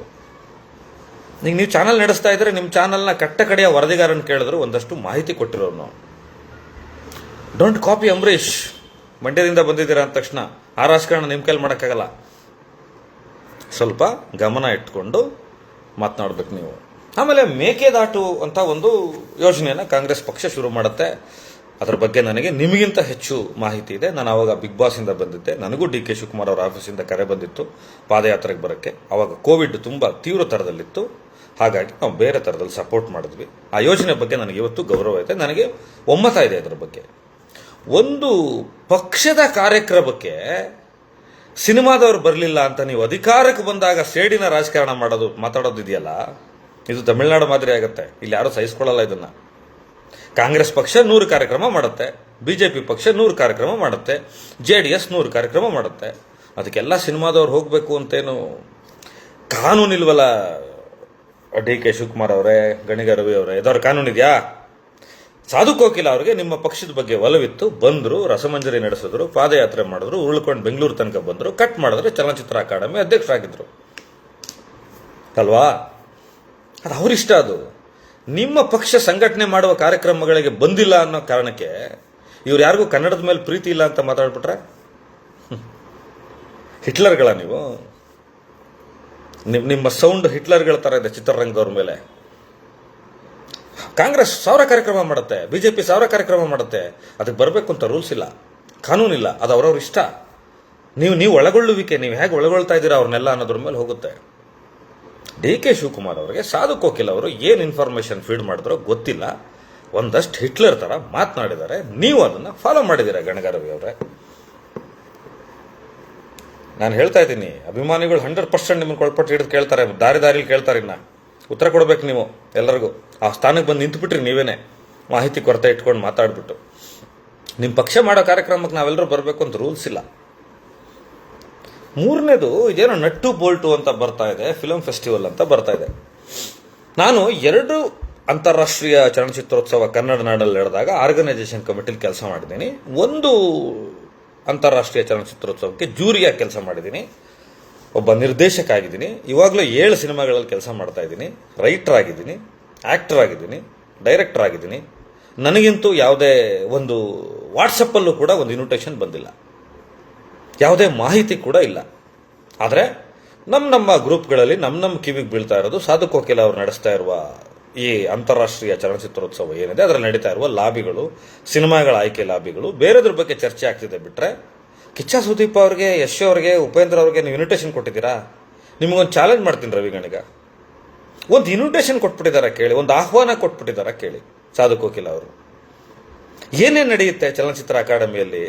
ಈಗ ನೀವು ಚಾನಲ್ ನಡೆಸ್ತಾ ಇದ್ರೆ ನಿಮ್ಮ ಚಾನಲ್ನ ಕಟ್ಟ ಕಡೆಯ ವರದಿಗಾರನ ಕೇಳಿದ್ರು ಒಂದಷ್ಟು ಮಾಹಿತಿ ಕೊಟ್ಟಿರೋನು ಡೋಂಟ್ ಕಾಪಿ ಅಂಬರೀಷ್ ಮಂಡ್ಯದಿಂದ ಬಂದಿದ್ದೀರಾ ಅಂದ ತಕ್ಷಣ ಆ ರಾಜಕಾರಣ ನಿಮ್ಮ ಕೈಲಿ ಮಾಡೋಕ್ಕಾಗಲ್ಲ. ಸ್ವಲ್ಪ ಗಮನ ಇಟ್ಕೊಂಡು ಮಾತನಾಡ್ಬೇಕು ನೀವು. ಆಮೇಲೆ ಮೇಕೆದಾಟು ಅಂತ ಒಂದು ಯೋಜನೆಯನ್ನು ಕಾಂಗ್ರೆಸ್ ಪಕ್ಷ ಶುರು ಮಾಡುತ್ತೆ. ಅದರ ಬಗ್ಗೆ ನನಗೆ ನಿಮಗಿಂತ ಹೆಚ್ಚು ಮಾಹಿತಿ ಇದೆ. ನಾನು ಆವಾಗ ಬಿಗ್ ಬಾಸಿಂದ ಬಂದಿದ್ದೆ. ನನಗೂ ಡಿ ಕೆ ಶಿವಕುಮಾರ್ ಅವರ ಆಫೀಸಿಂದ ಕರೆ ಬಂದಿತ್ತು, ಪಾದಯಾತ್ರೆಗೆ ಬರೋಕ್ಕೆ. ಆವಾಗ ಕೋವಿಡ್ ತುಂಬ ತೀವ್ರ ಥರದಲ್ಲಿತ್ತು ಹಾಗಾಗಿ ನಾವು ಬೇರೆ ಥರದಲ್ಲಿ ಸಪೋರ್ಟ್ ಮಾಡಿದ್ವಿ. ಆ ಯೋಜನೆ ಬಗ್ಗೆ ನನಗೆ ಇವತ್ತು ಗೌರವ ಇದೆ. ನನಗೆ ಒಮ್ಮತ ಇದೆ ಅದರ ಬಗ್ಗೆ. ಒಂದು ಪಕ್ಷದ ಕಾರ್ಯಕ್ರಮಕ್ಕೆ ಸಿನಿಮಾದವ್ರು ಬರಲಿಲ್ಲ ಅಂತ ನೀವು ಅಧಿಕಾರಕ್ಕೆ ಬಂದಾಗ ಸೇಡಿನ ರಾಜಕಾರಣ ಮಾಡೋದು ಮಾತಾಡೋದು ಇದೆಯಲ್ಲ ಇದು ತಮಿಳುನಾಡು ಮಾದರಿ ಆಗುತ್ತೆ. ಇಲ್ಲಿ ಯಾರು ಸಹಿಸ್ಕೊಳ್ಳಲ್ಲ ಇದನ್ನ. ಕಾಂಗ್ರೆಸ್ ಪಕ್ಷ ನೂರು ಕಾರ್ಯಕ್ರಮ ಮಾಡುತ್ತೆ. ಬಿಜೆಪಿ ಪಕ್ಷ ನೂರು ಕಾರ್ಯಕ್ರಮ ಮಾಡುತ್ತೆ. ಜೆ ಡಿ ಎಸ್ ನೂರು ಕಾರ್ಯಕ್ರಮ ಮಾಡುತ್ತೆ. ಅದಕ್ಕೆಲ್ಲ ಸಿನಿಮಾದವ್ರು ಹೋಗಬೇಕು ಅಂತೇನು ಕಾನೂನಿಲ್ವಲ್ಲ? ಡಿ ಕೆ ಶಿವಕುಮಾರ್ ಅವರೇ, ಗಣಿಗ ರವಿ ಅವರೇ ಇದವ್ರ ಕಾನೂನು ಇದೆಯಾ ಸಾಧು ಕೋಕಿಲ ಅವರಿಗೆ ನಿಮ್ಮ ಪಕ್ಷದ ಬಗ್ಗೆ ಒಲವಿತ್ತು. ಬಂದರು, ರಸಮಂಜರಿ ನಡೆಸಿದ್ರು, ಪಾದಯಾತ್ರೆ ಮಾಡಿದ್ರು ಉರುಳ್ಕೊಂಡು ಬೆಂಗಳೂರು ತನಕ ಬಂದರು ಕಟ್ ಮಾಡಿದ್ರೆ, ಚಲನಚಿತ್ರ ಅಕಾಡೆಮಿ ಅಧ್ಯಕ್ಷರಾಗಿದ್ದರು ಅಲ್ವಾ? ಅದು ಅವರಿಷ್ಟ ಅದು. ನಿಮ್ಮ ಪಕ್ಷ ಸಂಘಟನೆ ಮಾಡುವ ಕಾರ್ಯಕ್ರಮಗಳಿಗೆ ಬಂದಿಲ್ಲ ಅನ್ನೋ ಕಾರಣಕ್ಕೆ ಇವ್ರು ಯಾರಿಗೂ ಕನ್ನಡದ ಮೇಲೆ ಪ್ರೀತಿ ಇಲ್ಲ ಅಂತ ಮಾತಾಡ್ಬಿಟ್ರೆ. ಹಿಟ್ಲರ್ಗಳ ನೀವು? ನಿಮ್- ನಿಮ್ಮ ಸೌಂಡ್ ಹಿಟ್ಲರ್ಗಳ ಥರ ಇದೆ ಚಿತ್ರರಂಗದವ್ರ ಮೇಲೆ. ಕಾಂಗ್ರೆಸ್ ಸಾವಿರ ಕಾರ್ಯಕ್ರಮ ಮಾಡುತ್ತೆ, ಬಿಜೆಪಿ ಸಾವಿರ ಕಾರ್ಯಕ್ರಮ ಮಾಡುತ್ತೆ, ಅದಕ್ಕೆ ಬರಬೇಕು ಅಂತ ರೂಲ್ಸ್ ಇಲ್ಲ ಕಾನೂನಿಲ್ಲ ಅದು ಅವ್ರವ್ರ ಇಷ್ಟ. ನೀವು ನೀವು ಒಳಗೊಳ್ಳುವಿಕೆ, ನೀವು ಹೇಗೆ ಒಳಗೊಳ್ತಾ ಇದ್ದೀರಾ ಅವ್ರನ್ನೆಲ್ಲ ಅನ್ನೋದ್ರ ಮೇಲೆ ಹೋಗುತ್ತೆ. ಡಿ ಕೆ ಶಿವಕುಮಾರ್ ಅವರಿಗೆ ಸಾಧು ಕೋಕಿಲ್ ಅವರು ಏನು ಇನ್ಫಾರ್ಮೇಶನ್ ಫೀಡ್ ಮಾಡಿದ್ರೋ ಗೊತ್ತಿಲ್ಲ. ಒಂದಷ್ಟು ಹಿಟ್ಲರ್ ಥರ ಮಾತನಾಡಿದ್ದಾರೆ. ನೀವು ಅದನ್ನು ಫಾಲೋ ಮಾಡಿದ್ದೀರಾ ಗಣಗಾರವಿ ಅವರೇ? ನಾನು ಹೇಳ್ತಾ ಇದ್ದೀನಿ, ಅಭಿಮಾನಿಗಳು ಹಂಡ್ರೆಡ್ ಪರ್ಸೆಂಟ್ ನಿಮ್ಮನ್ನು ಕೊಳ್ಪಟ್ಟು ಹಿಡಿದು ಕೇಳ್ತಾರೆ, ದಾರಿ ದಾರಿಲಿ ಕೇಳ್ತಾರೆ ಇನ್ನ. ಉತ್ತರ ಕೊಡ್ಬೇಕು ನೀವು, ಎಲ್ಲರಿಗೂ. ಆ ಸ್ಥಾನಕ್ಕೆ ಬಂದು ನಿಂತುಬಿಟ್ರಿ ನೀವೇನೆ. ಮಾಹಿತಿ ಕೊರತೆ ಇಟ್ಕೊಂಡು ಮಾತಾಡ್ಬಿಟ್ಟು. ನಿಮ್ಮ ಪಕ್ಷ ಮಾಡೋ ಕಾರ್ಯಕ್ರಮಕ್ಕೆ ನಾವೆಲ್ಲರೂ ಬರಬೇಕು ಅಂತ ರೂಲ್ಸ್ ಇಲ್ಲ. ಮೂರನೇದು ಇದೇನೋ ನಟ್ಟು ಬೋಲ್ಟು ಅಂತ ಬರ್ತಾ ಇದೆ ಫಿಲಮ್ ಫೆಸ್ಟಿವಲ್ ಅಂತ ಬರ್ತಾ ಇದೆ. ನಾನು ಎರಡು ಅಂತಾರಾಷ್ಟ್ರೀಯ ಚಲನಚಿತ್ರೋತ್ಸವ ಕನ್ನಡ ನಾಡಲ್ಲಿ ನಡೆದಾಗ ಆರ್ಗನೈಸೇಷನ್ ಕಮಿಟಿಲಿ ಕೆಲಸ ಮಾಡಿದ್ದೀನಿ. ಒಂದು ಅಂತಾರಾಷ್ಟ್ರೀಯ ಚಲನಚಿತ್ರೋತ್ಸವಕ್ಕೆ ಜೂರಿಯಾಗಿ ಕೆಲಸ ಮಾಡಿದ್ದೀನಿ. ಒಬ್ಬ ನಿರ್ದೇಶಕ ಆಗಿದ್ದೀನಿ ಇವಾಗಲೂ ಏಳು ಸಿನಿಮಾಗಳಲ್ಲಿ ಕೆಲಸ ಮಾಡ್ತಾ ಇದ್ದೀನಿ. ರೈಟರ್ ಆಗಿದ್ದೀನಿ ಆ್ಯಕ್ಟರ್ ಆಗಿದ್ದೀನಿ, ಡೈರೆಕ್ಟರ್ ಆಗಿದ್ದೀನಿ. ನನಗಿಂತೂ ಯಾವುದೇ ಒಂದು ವಾಟ್ಸಪ್ಪಲ್ಲೂ ಕೂಡ ಒಂದು ಇನ್ವಿಟೇಷನ್ ಬಂದಿಲ್ಲ. ಯಾವುದೇ ಮಾಹಿತಿ ಕೂಡ ಇಲ್ಲ. ಆದರೆ ನಮ್ಮ ನಮ್ಮ ಗ್ರೂಪ್ಗಳಲ್ಲಿ ನಮ್ಮ ನಮ್ಮ ಕಿವಿಗೆ ಬೀಳ್ತಾ ಇರೋದು ಸಾಧು ಕೋಕಿಲ ಅವರು ನಡೆಸ್ತಾ ಇರುವ ಈ ಅಂತಾರಾಷ್ಟ್ರೀಯ ಚಲನಚಿತ್ರೋತ್ಸವ ಏನಿದೆ, ಅದರಲ್ಲಿ ನಡೀತಾ ಇರುವ ಲಾಬಿಗಳು, ಸಿನಿಮಾಗಳ ಆಯ್ಕೆ ಲಾಬಿಗಳು, ಬೇರೆದ್ರ ಬಗ್ಗೆ ಚರ್ಚೆ ಆಗ್ತಿದೆ ಬಿಟ್ರೆ ಕಿಚ್ಚ ಸುದೀಪ್ ಅವ್ರಿಗೆ, ಯಶ್ ಅವ್ರಿಗೆ, ಉಪೇಂದ್ರ ಅವ್ರಿಗೆ ನೀವು ಇನ್ವಿಟೇಷನ್ ಕೊಟ್ಟಿದ್ದೀರಾ? ನಿಮಗೊಂದು ಚಾಲೆಂಜ್ ಮಾಡ್ತೀನಿ ರವಿಗಣಿಗ ಒಂದು ಇನ್ವಿಟೇಷನ್ ಕೊಟ್ಬಿಟ್ಟಿದ್ದಾರೆ ಕೇಳಿ, ಒಂದು ಆಹ್ವಾನ ಕೊಟ್ಬಿಟ್ಟಿದ್ದಾರೆ ಕೇಳಿ, ಸಾಧು ಕೋಕಿಲ ಅವರು. ಏನೇನು ನಡೆಯುತ್ತೆ ಚಲನಚಿತ್ರ ಅಕಾಡೆಮಿಯಲ್ಲಿ?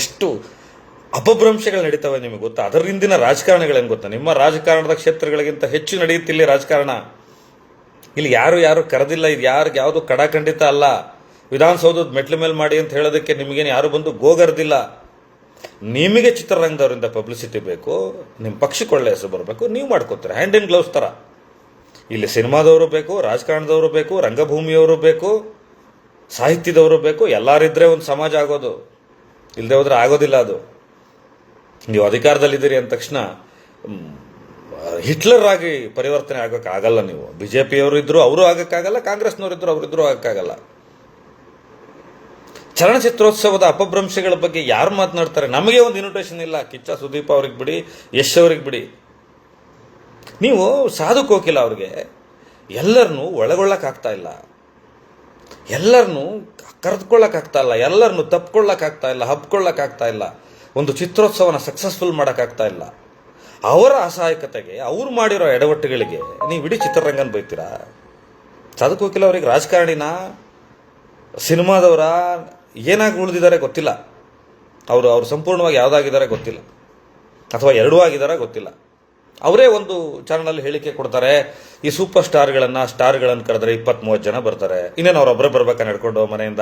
ಎಷ್ಟು ಅಪಭ್ರಂಶಗಳು ನಡೀತವೆ ನಿಮಗೆ ಗೊತ್ತಾ? ಅದರ ಹಿಂದಿನ ರಾಜಕಾರಣಗಳೇನು ಗೊತ್ತಾ? ನಿಮ್ಮ ರಾಜಕಾರಣದ ಕ್ಷೇತ್ರಗಳಿಗಿಂತ ಹೆಚ್ಚು ನಡೆಯುತ್ತಿಲ್ಲ ರಾಜಕಾರಣ. ಇಲ್ಲಿ ಯಾರು ಯಾರು ಕರೆದಿಲ್ಲ, ಇದು ಯಾರಿಗೆ, ಯಾವುದು ಕಡಾಖಂಡಿತ ಅಲ್ಲ. ವಿಧಾನಸೌಧದ ಮೆಟ್ಲ ಮೇಲೆ ಮಾಡಿ ಅಂತ ಹೇಳೋದಕ್ಕೆ ನಿಮಗೇನು ಯಾರು ಬಂದು ಗೋಗರ್ದಿಲ್ಲ. ನಿಮಗೆ ಚಿತ್ರರಂಗದವರಿಂದ ಪಬ್ಲಿಸಿಟಿ ಬೇಕು ನಿಮ್ಮ ಪಕ್ಷಕ್ಕೆ ಒಳ್ಳೆ ಹೆಸರು ಬರಬೇಕು, ನೀವು ಮಾಡ್ಕೋತೀರ. ಹ್ಯಾಂಡ್ ಇನ್ ಗ್ಲೌಸ್ ಥರ ಇಲ್ಲಿ ಸಿನಿಮಾದವರು ಬೇಕು, ರಾಜಕಾರಣದವರು ಬೇಕು, ರಂಗಭೂಮಿಯವರು ಬೇಕು, ಸಾಹಿತ್ಯದವರು ಬೇಕು ಎಲ್ಲರಿದ್ದರೆ ಒಂದು ಸಮಾಜ ಆಗೋದು. ಇಲ್ಲದೆ ಹೋದ್ರೆ ಆಗೋದಿಲ್ಲ ಅದು. ನೀವು ಅಧಿಕಾರದಲ್ಲಿದ್ದೀರಿ ಅಂದ ತಕ್ಷಣ ಹಿಟ್ಲರ್ ಆಗಿ ಪರಿವರ್ತನೆ ಆಗೋಕೆ ಆಗಲ್ಲ ನೀವು. ಬಿಜೆಪಿಯವರು ಇದ್ರು ಅವರು ಆಗೋಕ್ಕಾಗಲ್ಲ ಕಾಂಗ್ರೆಸ್ನವರು ಇದ್ರು ಅವರಿದ್ರು ಆಗಕ್ಕಾಗಲ್ಲ. ಚಲನಚಿತ್ರೋತ್ಸವದ ಅಪಭ್ರಂಶಗಳ ಬಗ್ಗೆ ಯಾರು ಮಾತನಾಡ್ತಾರೆ? ನಮಗೆ ಒಂದು ಇನ್ವಿಟೇಷನ್ ಇಲ್ಲ. ಕಿಚ್ಚ, ಸುದೀಪ್ ಅವ್ರಿಗೆ ಬಿಡಿ, ಯಶ್ ಅವ್ರಿಗೆ ಬಿಡಿ. ನೀವು ಸಾಧು ಕೋಕಿಲ ಅವ್ರಿಗೆ ಎಲ್ಲರನ್ನೂ ಒಳಗೊಳ್ಳಕ್ಕಾಗ್ತಾ ಇಲ್ಲ. ಎಲ್ಲರನ್ನೂ ಕರೆದುಕೊಳ್ಳಕ್ಕಾಗ್ತಾ ಇಲ್ಲ. ಎಲ್ಲರನ್ನೂ ತಪ್ಕೊಳ್ಳೋಕ್ಕಾಗ್ತಾ ಇಲ್ಲ ಹಬ್ಕೊಳ್ಳಕ್ಕಾಗ್ತಾ ಇಲ್ಲ. ಒಂದು ಚಿತ್ರೋತ್ಸವನ ಸಕ್ಸಸ್ಫುಲ್ ಮಾಡೋಕ್ಕಾಗ್ತಾ ಇಲ್ಲ. ಅವರ ಅಸಹಾಯಕತೆಗೆ, ಅವ್ರು ಮಾಡಿರೋ ಎಡವಟ್ಟುಗಳಿಗೆ ನೀವು ಇಡೀ ಚಿತ್ರರಂಗನ ಬೈತೀರಾ? ಸಾಧು ಕೋಕಿಲ ಅವ್ರಿಗೆ ರಾಜಕಾರಣಿನ? ಸಿನಿಮಾದವರ? ಏನಾಗಿ ಉಳಿದಿದ್ದಾರೆ ಗೊತ್ತಿಲ್ಲ. ಅವರು ಅವರು ಸಂಪೂರ್ಣವಾಗಿ ಯಾವುದಾಗಿದ್ದಾರೆ ಗೊತ್ತಿಲ್ಲ. ಅಥವಾ ಎರಡೂ ಆಗಿದ್ದಾರೆ ಗೊತ್ತಿಲ್ಲ. ಅವರೇ ಒಂದು ಚಾನಲಲ್ಲಿ ಹೇಳಿಕೆ ಕೊಡ್ತಾರೆ, ಈ ಸೂಪರ್ ಸ್ಟಾರ್ಗಳನ್ನು ಸ್ಟಾರ್ಗಳನ್ನು ಕರೆದ್ರೆ ಇಪ್ಪತ್ತ್ ಮೂವತ್ತು ಜನ ಬರ್ತಾರೆ. ಇನ್ನೇನು ಅವರೊಬ್ಬರೇ ಬರ್ಬೇಕಾ ನಡ್ಕೊಂಡು ಮನೆಯಿಂದ?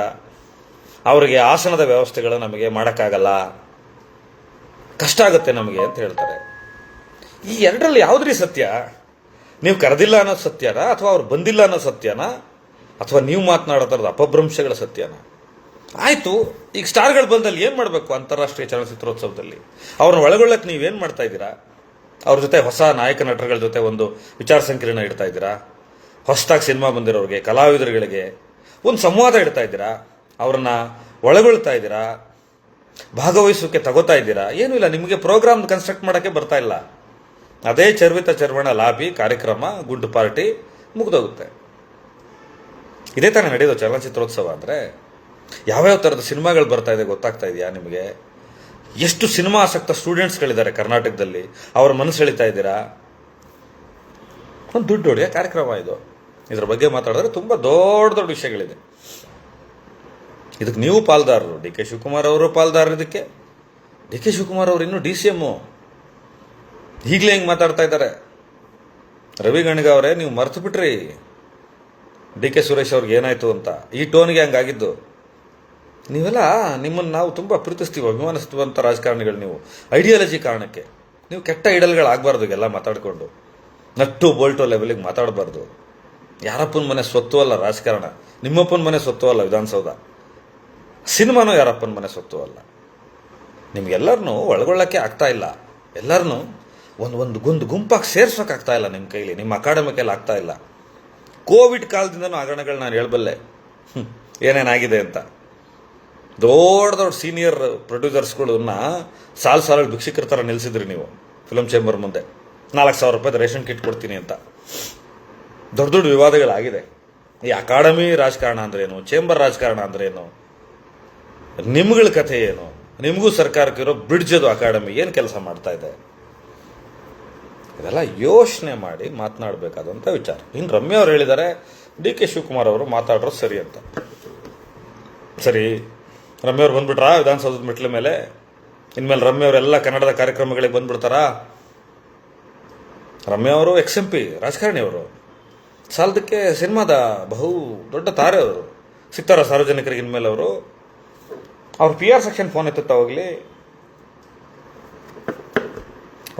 ಅವರಿಗೆ ಆಸನದ ವ್ಯವಸ್ಥೆಗಳು ನಮಗೆ ಮಾಡೋಕ್ಕಾಗಲ್ಲ. ಕಷ್ಟ ಆಗುತ್ತೆ ನಮಗೆ ಅಂತ ಹೇಳ್ತಾರೆ. ಈ ಎರಡರಲ್ಲಿ ಯಾವುದ್ರಿ ಸತ್ಯ? ನೀವು ಕರೆದಿಲ್ಲ ಅನ್ನೋದು ಸತ್ಯನಾ, ಅಥವಾ ಅವ್ರು ಬಂದಿಲ್ಲ ಅನ್ನೋ ಸತ್ಯನಾ, ಅಥವಾ ನೀವು ಮಾತನಾಡೋ ಥರದ ಅಪಭ್ರಂಶಗಳ ಸತ್ಯನ? ಆಯ್ತು, ಈಗ ಸ್ಟಾರ್ಗಳು ಬಂದಲ್ಲಿ ಏನು ಮಾಡಬೇಕು ಅಂತಾರಾಷ್ಟ್ರೀಯ ಚಲನಚಿತ್ರೋತ್ಸವದಲ್ಲಿ? ಅವ್ರನ್ನ ಒಳಗೊಳ್ಳಕ್ಕೆ ನೀವೇನು ಮಾಡ್ತಾ ಇದ್ದೀರಾ? ಅವ್ರ ಜೊತೆ ಹೊಸ ನಾಯಕ ನಟರುಗಳ ಜೊತೆ ಒಂದು ವಿಚಾರ ಸಂಕಿರಣ ಇಡ್ತಾ ಇದ್ದೀರಾ? ಹೊಸದಾಗಿ ಸಿನಿಮಾ ಬಂದಿರೋರಿಗೆ, ಕಲಾವಿದರುಗಳಿಗೆ ಒಂದು ಸಂವಾದ ಇಡ್ತಾ ಇದ್ದೀರಾ? ಅವ್ರನ್ನ ಒಳಗೊಳ್ತಾ ಇದ್ದೀರಾ? ಭಾಗವಹಿಸೋಕೆ ತಗೋತಾ ಇದ್ದೀರಾ? ಏನೂ ಇಲ್ಲ, ನಿಮಗೆ ಪ್ರೋಗ್ರಾಮ್ ಕನ್ಸ್ಟ್ರಕ್ಟ್ ಮಾಡೋಕ್ಕೆ ಬರ್ತಾ ಇಲ್ಲ. ಅದೇ ಚರ್ವಿತ ಚರ್ವಣ ಲಾಬಿ ಕಾರ್ಯಕ್ರಮ, ಗುಂಡು ಪಾರ್ಟಿ ಮುಗಿದೋಗುತ್ತೆ. ಇದೇ ತಾನೇ ನಡೆಯೋದು ಚಲನಚಿತ್ರೋತ್ಸವ ಅಂದರೆ ಯಾವ್ಯಾವ ಥರದ ಸಿನಿಮಾಗಳು ಬರ್ತಾ ಇದೆ ಗೊತ್ತಾಗ್ತಾ ಇದೆಯಾ ನಿಮಗೆ? ಎಷ್ಟು ಸಿನಿಮಾ ಆಸಕ್ತ ಸ್ಟೂಡೆಂಟ್ಸ್ಗಳಿದ್ದಾರೆ ಕರ್ನಾಟಕದಲ್ಲಿ? ಅವ್ರ ಮನಸ್ಸು ಎಳಿತಾ ಇದ್ದೀರಾ? ಒಂದು ದುಡ್ಡು ಹೊಡೆಯೋ ಕಾರ್ಯಕ್ರಮ ಇದು. ಇದ್ರ ಬಗ್ಗೆ ಮಾತಾಡಿದ್ರೆ ತುಂಬ ದೊಡ್ಡ ದೊಡ್ಡ ವಿಷಯಗಳಿದೆ. ಇದಕ್ಕೆ ನೀವು ಪಾಲ್ದಾರರು. ಡಿ ಕೆ ಶಿವಕುಮಾರ್ ಅವರು ಪಾಲ್ದಾರರು ಇದಕ್ಕೆ. ಡಿ ಕೆ ಶಿವಕುಮಾರ್ ಅವರು ಇನ್ನೂ ಡಿ ಸಿ ಎಮ್ಮು ಈಗಲೇ ಹೆಂಗೆ ಮಾತಾಡ್ತಾ ಇದ್ದಾರೆ. ರವಿ ಗಣಿಗ ಅವರೇ, ನೀವು ಮರ್ತು ಬಿಟ್ರಿ. ಡಿ ಕೆ ಸುರೇಶ್ ಅವ್ರಿಗೆ ಏನಾಯಿತು ಅಂತ. ಈ ಟೋನ್ಗೆ ಹಂಗಾಗಿದ್ದು. ನೀವೆಲ್ಲ ನಿಮ್ಮನ್ನು ನಾವು ತುಂಬ ಪ್ರೀತಿಸ್ತೀವಿ ಅಭಿಮಾನಿಸ್ತೀವಂಥ ರಾಜಕಾರಣಿಗಳು ನೀವು. ಐಡಿಯಾಲಜಿ ಕಾರಣಕ್ಕೆ. ನೀವು ಕೆಟ್ಟ ಐಡಲ್ಗಳಾಗಬಾರ್ದು ಎಲ್ಲ ಮಾತಾಡಿಕೊಂಡು. ನಟ್ಟು ಬೋಲ್ಟೋ ಲೆವೆಲಿಗೆ ಮಾತಾಡಬಾರ್ದು. ಯಾರಪ್ಪನ ಮನೆ ಸ್ವತ್ತು ಅಲ್ಲ ರಾಜಕಾರಣ. ನಿಮ್ಮಪ್ಪನ ಮನೆ ಸ್ವತ್ತು ಅಲ್ಲ ವಿಧಾನಸೌಧ. ಸಿನಿಮಾನೂ ಯಾರಪ್ಪನ ಮನೆ ಸ್ವತ್ತು ಅಲ್ಲ. ನಿಮ್ಗೆಲ್ಲರನ್ನೂ ಒಳಗೊಳ್ಳೋಕ್ಕೆ ಆಗ್ತಾ ಇಲ್ಲ. ಎಲ್ಲರನ್ನೂ ಒಂದು ಒಂದು ಗುಂದು ಗುಂಪಾಗಿ ಸೇರ್ಸೋಕ್ಕಾಗ್ತಾ ಇಲ್ಲ ನಿಮ್ಮ ಕೈಲಿ. ನಿಮ್ಮ ಅಕಾಡೆಮಿ ಕೈಲಿ ಆಗ್ತಾ ಇಲ್ಲ. ಕೋವಿಡ್ ಕಾಲದಿಂದನೂ ಹಗರಣಗಳು ನಾನು ಹೇಳಬಲ್ಲೆ. ಏನೇನಾಗಿದೆ ಅಂತ. ದೊಡ್ಡ ದೊಡ್ಡ ಸೀನಿಯರ್ ಪ್ರೊಡ್ಯೂಸರ್ಸ್ಗಳನ್ನ ಸಾಲು ಸಾಲು ಭಿಕ್ಷಕರ ಥರ ನಿಲ್ಲಿಸಿದ್ರಿ ನೀವು ಫಿಲಮ್ ಚೇಂಬರ್ ಮುಂದೆ. ನಾಲ್ಕು ಸಾವಿರ ರೂಪಾಯಿ ರೇಷನ್ ಕಿಟ್ ಕೊಡ್ತೀನಿ ಅಂತ. ದೊಡ್ಡ ದೊಡ್ಡ ವಿವಾದಗಳಾಗಿದೆ. ಈ ಅಕಾಡೆಮಿ ರಾಜಕಾರಣ ಅಂದ್ರೇನು ಚೇಂಬರ್ ರಾಜಕಾರಣ ಅಂದ್ರೇನು ನಿಮ್ಗಳ ಕಥೆ ಏನು? ನಿಮಗೂ ಸರ್ಕಾರಕ್ಕಿರೋ ಬ್ರಿಡ್ಜ್ ಅಕಾಡೆಮಿ. ಏನು ಕೆಲಸ ಮಾಡ್ತಾ ಇದೆ? ಇದೆಲ್ಲ ಯೋಚನೆ ಮಾಡಿ ಮಾತನಾಡಬೇಕಾದಂಥ ವಿಚಾರ. ಇನ್ನು ರಮ್ಯ ಅವ್ರು ಹೇಳಿದ್ದಾರೆ, ಡಿ ಕೆ ಶಿವಕುಮಾರ್ ಅವರು ಮಾತಾಡೋದು ಸರಿ ಅಂತ. ಸರಿ ರಮ್ಯ ಅವ್ರು ಬಂದ್ಬಿಟ್ರಾ? ವಿಧಾನಸೌಧದ ಮೆಟ್ಲ ಮೇಲೆ? ಇನ್ಮೇಲೆ ರಮ್ಯ ಅವರೆಲ್ಲ ಕನ್ನಡದ ಕಾರ್ಯಕ್ರಮಗಳಿಗೆ ಬಂದ್ಬಿಡ್ತಾರಾ? ರಮ್ಯ ಅವರು ಎಕ್ಸ್ ಎಂ ಪಿ ರಾಜಕಾರಣಿ ಅವರು ಸಾಲದಕ್ಕೆ ಸಿನಿಮಾದ ಬಹು ದೊಡ್ಡ ತಾರೆ ಅವರು. ಸಿಗ್ತಾರ ಸಾರ್ವಜನಿಕರಿಗೆ ಇನ್ಮೇಲೆ ಅವರು? ಅವ್ರ ಪಿ ಆರ್ ಸೆಕ್ಷನ್ ಫೋನ್ ಎತ್ತುತ್ತಾ ಹೋಗ್ಲಿ?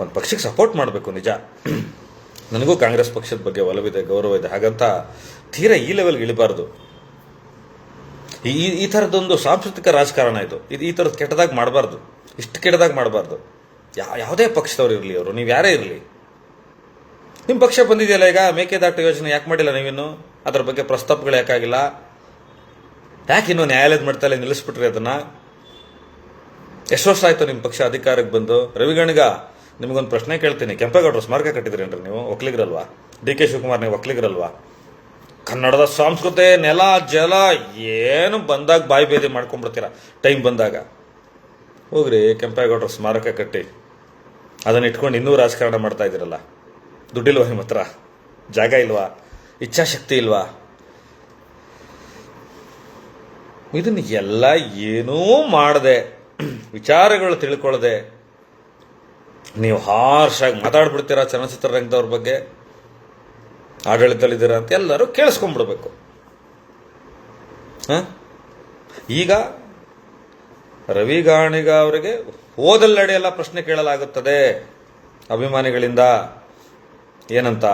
ಒಂದು ಪಕ್ಷಕ್ಕೆ ಸಪೋರ್ಟ್ ಮಾಡಬೇಕು ನಿಜ. ನನಗೂ ಕಾಂಗ್ರೆಸ್ ಪಕ್ಷದ ಬಗ್ಗೆ ಒಲವಿದೆ, ಗೌರವ ಇದೆ, ಹಾಗಂತ ತೀರಾ ಈ ಲೆವೆಲ್ಗೆ ಇಳಿಬಾರ್ದು. ಈ, ಈ- ಥರದ್ದೊಂದು ಸಾಂಸ್ಕೃತಿಕ ರಾಜಕಾರಣ ಇದು. ಇದು ಈ ಥರದ್ದು ಕೆಟ್ಟದಾಗಿ ಮಾಡಬಾರ್ದು. ಇಷ್ಟು ಕೆಟ್ಟದಾಗ ಮಾಡಬಾರ್ದು. ಯಾ, ಯಾವುದೇ ಪಕ್ಷದವ್ರು ಇರಲಿ ಅವರು, ನೀವು ಯಾರೇ ಇರಲಿ. ನಿಮ್ಮ ಪಕ್ಷ ಬಂದಿದೆಯಲ್ಲ ಈಗ, ಮೇಕೆದಾಟು ಯೋಜನೆ ಯಾಕೆ ಮಾಡಿಲ್ಲ ನೀವಿನ್ನು ಅದ್ರ ಬಗ್ಗೆ ಪ್ರಸ್ತಾಪಗಳು ಯಾಕಾಗಿಲ್ಲ? ಯಾಕೆ ಇನ್ನು ನ್ಯಾಯಾಲಯದ ಮಟ್ಟದಲ್ಲಿ ನಿಲ್ಲಿಸ್ಬಿಟ್ರಿ ಅದನ್ನ? ಎಷ್ಟು ವರ್ಷ ಆಯ್ತು ನಿಮ್ಮ ಪಕ್ಷ ಅಧಿಕಾರಕ್ಕೆ ಬಂದು? ರವಿಗಣಿಗ, ನಿಮಗೊಂದು ಪ್ರಶ್ನೆ ಕೇಳ್ತೀನಿ. ಕೆಂಪೇಗೌಡರು ಸ್ಮಾರಕ ಕಟ್ಟಿದ್ರೇನ್ರಿ ನೀವು? ಒಕ್ಲಿಗರಲ್ವಾ? ಡಿ ಕೆ ಶಿವಕುಮಾರ್, ನೀವು ಒಕ್ಲಿಗರಲ್ವಾ? ಕನ್ನಡದ ಸಂಸ್ಕೃತಿ, ನೆಲ, ಜಲ, ಏನು ಬಂದಾಗ ಬಾಯಿ ಬೇದಿ ಮಾಡ್ಕೊಂಡ್ಬಿಡ್ತೀರ? ಟೈಮ್ ಬಂದಾಗ. ಹೋಗ್ರಿ, ಕೆಂಪೇಗೌಡರ ಸ್ಮಾರಕ ಕಟ್ಟಿ. ಅದನ್ನ ಇಟ್ಕೊಂಡು ಇನ್ನೂ ರಾಜಕಾರಣ ಮಾಡ್ತಾ ಇದ್ದೀರಲ್ಲ. ದುಡ್ಡಿಲ್ವಾ ನಿಮ್ಮ ಹತ್ರ? ಜಾಗ ಇಲ್ವಾ? ಇಚ್ಛಾಶಕ್ತಿ ಇಲ್ವಾ? ಇದನ್ನು ಎಲ್ಲ ಏನೂ ಮಾಡದೆ. ವಿಚಾರಗಳು ತಿಳ್ಕೊಳ್ಳದೆ ನೀವು ಹಾರ್ಷಾಗಿ ಮಾತಾಡ್ಬಿಡ್ತೀರಾ ಚಲನಚಿತ್ರರಂಗದವ್ರ ಬಗ್ಗೆ? ಆಡಳಿತದಲ್ಲಿದ್ದೀರಾ ಅಂತ ಎಲ್ಲರೂ ಕೇಳಿಸ್ಕೊಂಡ್ಬಿಡ್ಬೇಕು. ಹಾಂ? ಈಗ ರವಿ ಗಾಣಿಗ ಅವರಿಗೆ ಓದಲ್ಲಡೆಯೆಲ್ಲ ಪ್ರಶ್ನೆ ಕೇಳಲಾಗುತ್ತದೆ. ಅಭಿಮಾನಿಗಳಿಂದ ಏನಂತ?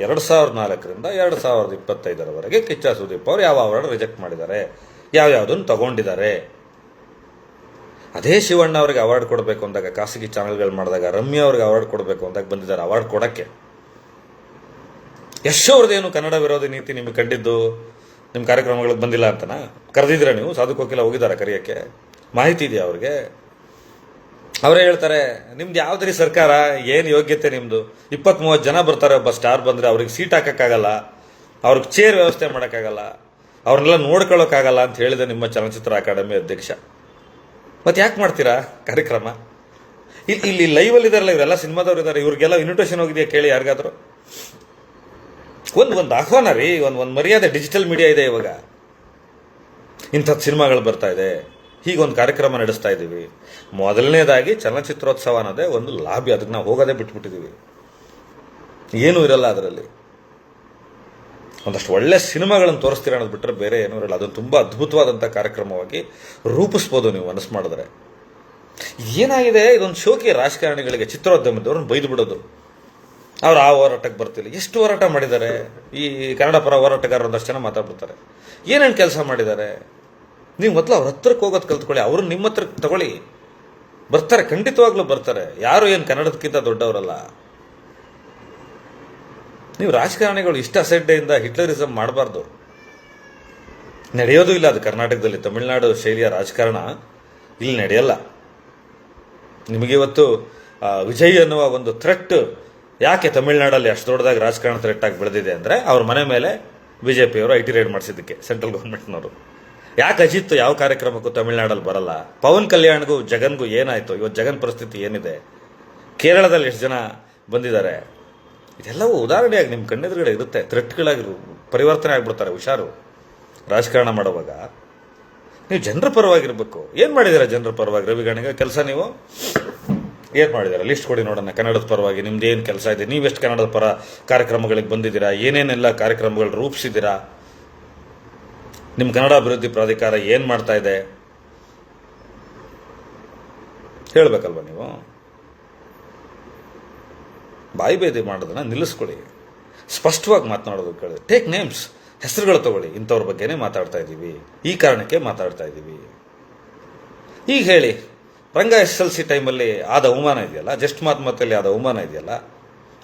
ಎರಡು ಸಾವಿರದ ನಾಲ್ಕರಿಂದ ಎರಡು ಸಾವಿರದ ಇಪ್ಪತ್ತೈದರವರೆಗೆ ಕಿಚ್ಚ ಸುದೀಪ್ ಅವರು ಯಾವ ಅವಾರ್ಡ್ ರಿಜೆಕ್ಟ್ ಮಾಡಿದ್ದಾರೆ? ಯಾವ್ಯಾವುದನ್ನು ತಗೊಂಡಿದ್ದಾರೆ? ಅದೇ ಶಿವಣ್ಣ ಅವರಿಗೆ ಅವಾರ್ಡ್ ಕೊಡಬೇಕು ಅಂದಾಗ, ಖಾಸಗಿ ಚಾನೆಲ್ಗಳು ಮಾಡಿದಾಗ, ರಮ್ಯ ಅವ್ರಿಗೆ ಅವಾರ್ಡ್ ಕೊಡಬೇಕು ಅಂದಾಗ ಬಂದಿದ್ದಾರೆ ಅವಾರ್ಡ್ ಕೊಡಕ್ಕೆ. ಯಶ್ ಅವ್ರದ್ದೇನು ಕನ್ನಡ ವಿರೋಧಿ ನೀತಿ ನಿಮಗೆ ಕಂಡಿದ್ದು ನಿಮ್ಮ ಕಾರ್ಯಕ್ರಮಗಳಿಗೆ ಬಂದಿಲ್ಲ ಅಂತನಾ? ಕರೆದಿದ್ರೆ ನೀವು? ಸಾಧು ಕೋಕಿಲ ಹೋಗಿದ್ದಾರೆ ಕರೆಯೋಕ್ಕೆ. ಮಾಹಿತಿ ಇದೆಯಾ ಅವ್ರಿಗೆ? ಅವರೇ ಹೇಳ್ತಾರೆ, ನಿಮ್ದು ಯಾವ್ದ್ರಿ ಸರ್ಕಾರ? ಏನು ಯೋಗ್ಯತೆ ನಿಮ್ದು? ಇಪ್ಪತ್ತ್ ಮೂವತ್ತು ಜನ ಬರ್ತಾರೆ, ಒಬ್ಬ ಸ್ಟಾರ್ ಬಂದರೆ ಅವ್ರಿಗೆ ಸೀಟ್ ಹಾಕೋಕ್ಕಾಗಲ್ಲ. ಅವ್ರಿಗೆ ಚೇರ್ ವ್ಯವಸ್ಥೆ ಮಾಡೋಕ್ಕಾಗಲ್ಲ. ಅವ್ರನ್ನೆಲ್ಲ ನೋಡ್ಕೊಳ್ಳೋಕ್ಕಾಗಲ್ಲ ಅಂತ ಹೇಳಿದೆ ನಿಮ್ಮ ಚಲನಚಿತ್ರ ಅಕಾಡೆಮಿ ಅಧ್ಯಕ್ಷ. ಮತ್ತೆ ಯಾಕೆ ಮಾಡ್ತೀರಾ ಕಾರ್ಯಕ್ರಮ? ಇಲ್ಲಿ ಇಲ್ಲಿ ಲೈವಲ್ಲಿ ಇದಾರಲ್ಲ ಇವರೆಲ್ಲ ಸಿನಿಮಾದವ್ರು ಇದ್ದಾರೆ ಇವ್ರಿಗೆಲ್ಲ ಇನ್ವಿಟೇಷನ್ ಹೋಗಿದೆಯಾ ಕೇಳಿ ಯಾರಿಗಾದ್ರು? ಒಂದು ಒಂದು ಆಹ್ವಾನ ರೀ, ಒಂದು ಒಂದು ಮರ್ಯಾದೆ ಡಿಜಿಟಲ್ ಮೀಡಿಯಾ ಇದೆ ಇವಾಗ. ಇಂಥದ್ದು ಸಿನಿಮಾಗಳು ಬರ್ತಾ ಇದೆ. ಹೀಗೊಂದು ಕಾರ್ಯಕ್ರಮ ನಡೆಸ್ತಾ ಇದ್ದೀವಿ ಮೊದಲನೇದಾಗಿ ಚಲನಚಿತ್ರೋತ್ಸವ ಅನ್ನೋದೇ ಒಂದು ಲಾಭಿ ಅದಕ್ಕೆ ನಾವು ಹೋಗೋದೇ ಬಿಟ್ಬಿಟ್ಟಿದ್ದೀವಿ ಏನೂ ಇರಲ್ಲ ಅದರಲ್ಲಿ. ಒಂದಷ್ಟು ಒಳ್ಳೆ ಸಿನಿಮಾಗಳನ್ನು ತೋರಿಸ್ತೀರ ಅನ್ನೋದು ಬಿಟ್ಟರೆ ಬೇರೆ ಏನೂ ಇರಲ್ಲ. ಅದೊಂದು ತುಂಬ ಅದ್ಭುತವಾದಂಥ ಕಾರ್ಯಕ್ರಮವಾಗಿ ರೂಪಿಸ್ಬೋದು ನೀವು ಮನಸ್ಸು ಮಾಡಿದ್ರೆ. ಏನಾಗಿದೆ? ಇದೊಂದು ಶೋಕಿ ರಾಜಕಾರಣಿಗಳಿಗೆ ಚಿತ್ರೋದ್ಯಮದವ್ರನ್ನ ಬೈದು ಬಿಡೋದು. ಅವ್ರು ಆ ಹೋರಾಟಕ್ಕೆ ಬರ್ತಿಲ್ಲ. ಎಷ್ಟು ಹೋರಾಟ ಮಾಡಿದ್ದಾರೆ? ಈ ಕನ್ನಡ ಪರ ಹೋರಾಟಗಾರರು ಒಂದಷ್ಟು ಜನ ಮಾತಾಡ್ಬಿಡ್ತಾರೆ. ಏನೇನು ಕೆಲಸ ಮಾಡಿದ್ದಾರೆ? ನೀವು ಮೊದಲು ಅವ್ರ ಹತ್ರಕ್ಕೆ ಹೋಗೋದು ಕಲ್ತ್ಕೊಳ್ಳಿ, ಅವರು ನಿಮ್ಮ ಹತ್ರ ತಗೊಳ್ಳಿ. ಬರ್ತಾರೆ, ಖಂಡಿತವಾಗ್ಲೂ ಬರ್ತಾರೆ. ಯಾರು ಏನು ಕನ್ನಡದಕ್ಕಿಂತ ದೊಡ್ಡವರಲ್ಲ. ನೀವು ರಾಜಕಾರಣಿಗಳು ಇಷ್ಟ ಅಸಡ್ಡೆಯಿಂದ ಹಿಟ್ಲರಿಸಮ್ ಮಾಡಬಾರ್ದು. ನಡೆಯೋದು ಇಲ್ಲ ಅದು. ಕರ್ನಾಟಕದಲ್ಲಿ ತಮಿಳುನಾಡು ಶೈಲಿಯ ರಾಜಕಾರಣ ಇಲ್ಲಿ ನಡೆಯಲ್ಲ. ನಿಮಗೆ ಇವತ್ತು ವಿಜಯ್ ಅನ್ನುವ ಒಂದು ಥ್ರೆಟ್ ಯಾಕೆ ತಮಿಳುನಾಡಲ್ಲಿ ಅಷ್ಟು ದೊಡ್ಡದಾಗಿ ರಾಜಕಾರಣ ಥ್ರೆಟ್ ಆಗಿ ಬೆಳೆದಿದೆ ಅಂದರೆ ಅವ್ರ ಮನೆ ಮೇಲೆ ಬಿ ಜೆ ಪಿಯವರು ಐ ಟಿ ರೈಡ್ ಮಾಡಿಸಿದ್ದಕ್ಕೆ ಸೆಂಟ್ರಲ್ ಗೌರ್ಮೆಂಟ್ನವರು ಯಾಕೆ ಅಜಿತ್ ಯಾವ ಕಾರ್ಯಕ್ರಮಕ್ಕೂ ತಮಿಳುನಾಡಲ್ಲಿ ಬರಲ್ಲ? ಪವನ್ ಕಲ್ಯಾಣ್ಗೂ ಜಗನ್ಗೂ ಏನಾಯಿತು? ಇವತ್ತು ಜಗನ್ ಪರಿಸ್ಥಿತಿ ಏನಿದೆ? ಕೇರಳದಲ್ಲಿ ಎಷ್ಟು ಜನ ಬಂದಿದ್ದಾರೆ? ಇದೆಲ್ಲವೂ ಉದಾಹರಣೆಯಾಗಿ ನಿಮ್ಮ ಕಣ್ಣೆದುರುಗಡೆ ಇರುತ್ತೆ. ಥ್ರೆಟ್ಗಳಾಗಿ ಪರಿವರ್ತನೆ ಆಗಿಬಿಡ್ತಾರೆ ಹುಷಾರು. ರಾಜಕಾರಣ ಮಾಡುವಾಗ ನೀವು ಜನರ ಪರವಾಗಿರಬೇಕು. ಏನು ಮಾಡಿದ್ದೀರಾ ಜನರ ಪರವಾಗಿ? ರವಿಗಣಿಗೆ ಕೆಲಸ ನೀವು? ಏನು ಮಾಡಿದ್ದಾರೆ ಲಿಸ್ಟ್ ಕೊಡಿ ನೋಡೋಣ. ಕನ್ನಡದ ಪರವಾಗಿ ನಿಮ್ದು ಏನು ಕೆಲಸ ಇದೆ? ನೀವೆಷ್ಟು ಕನ್ನಡದ ಪರ ಕಾರ್ಯಕ್ರಮಗಳಿಗೆ ಬಂದಿದ್ದೀರಾ? ಏನೇನೆಲ್ಲ ಕಾರ್ಯಕ್ರಮಗಳು ರೂಪಿಸಿದ್ದೀರಾ? ನಿಮ್ಮ ಕನ್ನಡ ಅಭಿವೃದ್ಧಿ ಪ್ರಾಧಿಕಾರ ಏನು ಮಾಡ್ತಾ ಇದೆ? ಹೇಳಬೇಕಲ್ವ ನೀವು? ಬಾಯಿ ಬೇದಿ ಮಾಡೋದನ್ನ ನಿಲ್ಲಿಸ್ಕೊಳ್ಳಿ ಸ್ಪಷ್ಟವಾಗಿ ಮಾತನಾಡೋದು ಕೇಳಿ. ಟೇಕ್ ನೇಮ್ಸ್ ಹೆಸರುಗಳು ತಗೊಳ್ಳಿ. ಇಂಥವ್ರ ಬಗ್ಗೆನೇ ಮಾತಾಡ್ತಾ ಇದ್ದೀವಿ ಈ ಕಾರಣಕ್ಕೆ ಮಾತಾಡ್ತಾ ಇದ್ದೀವಿ ಈಗ ಹೇಳಿ. ರಂಗ ಎಸ್ ಎಲ್ ಸಿ ಟೈಮಲ್ಲಿ ಆದ ಅವಮಾನ ಇದೆಯಲ್ಲ, ಜಸ್ಟ್ ಮಾತುಮತ್ತಲ್ಲಿ ಆದ ಅವಮಾನ ಇದೆಯಲ್ಲ,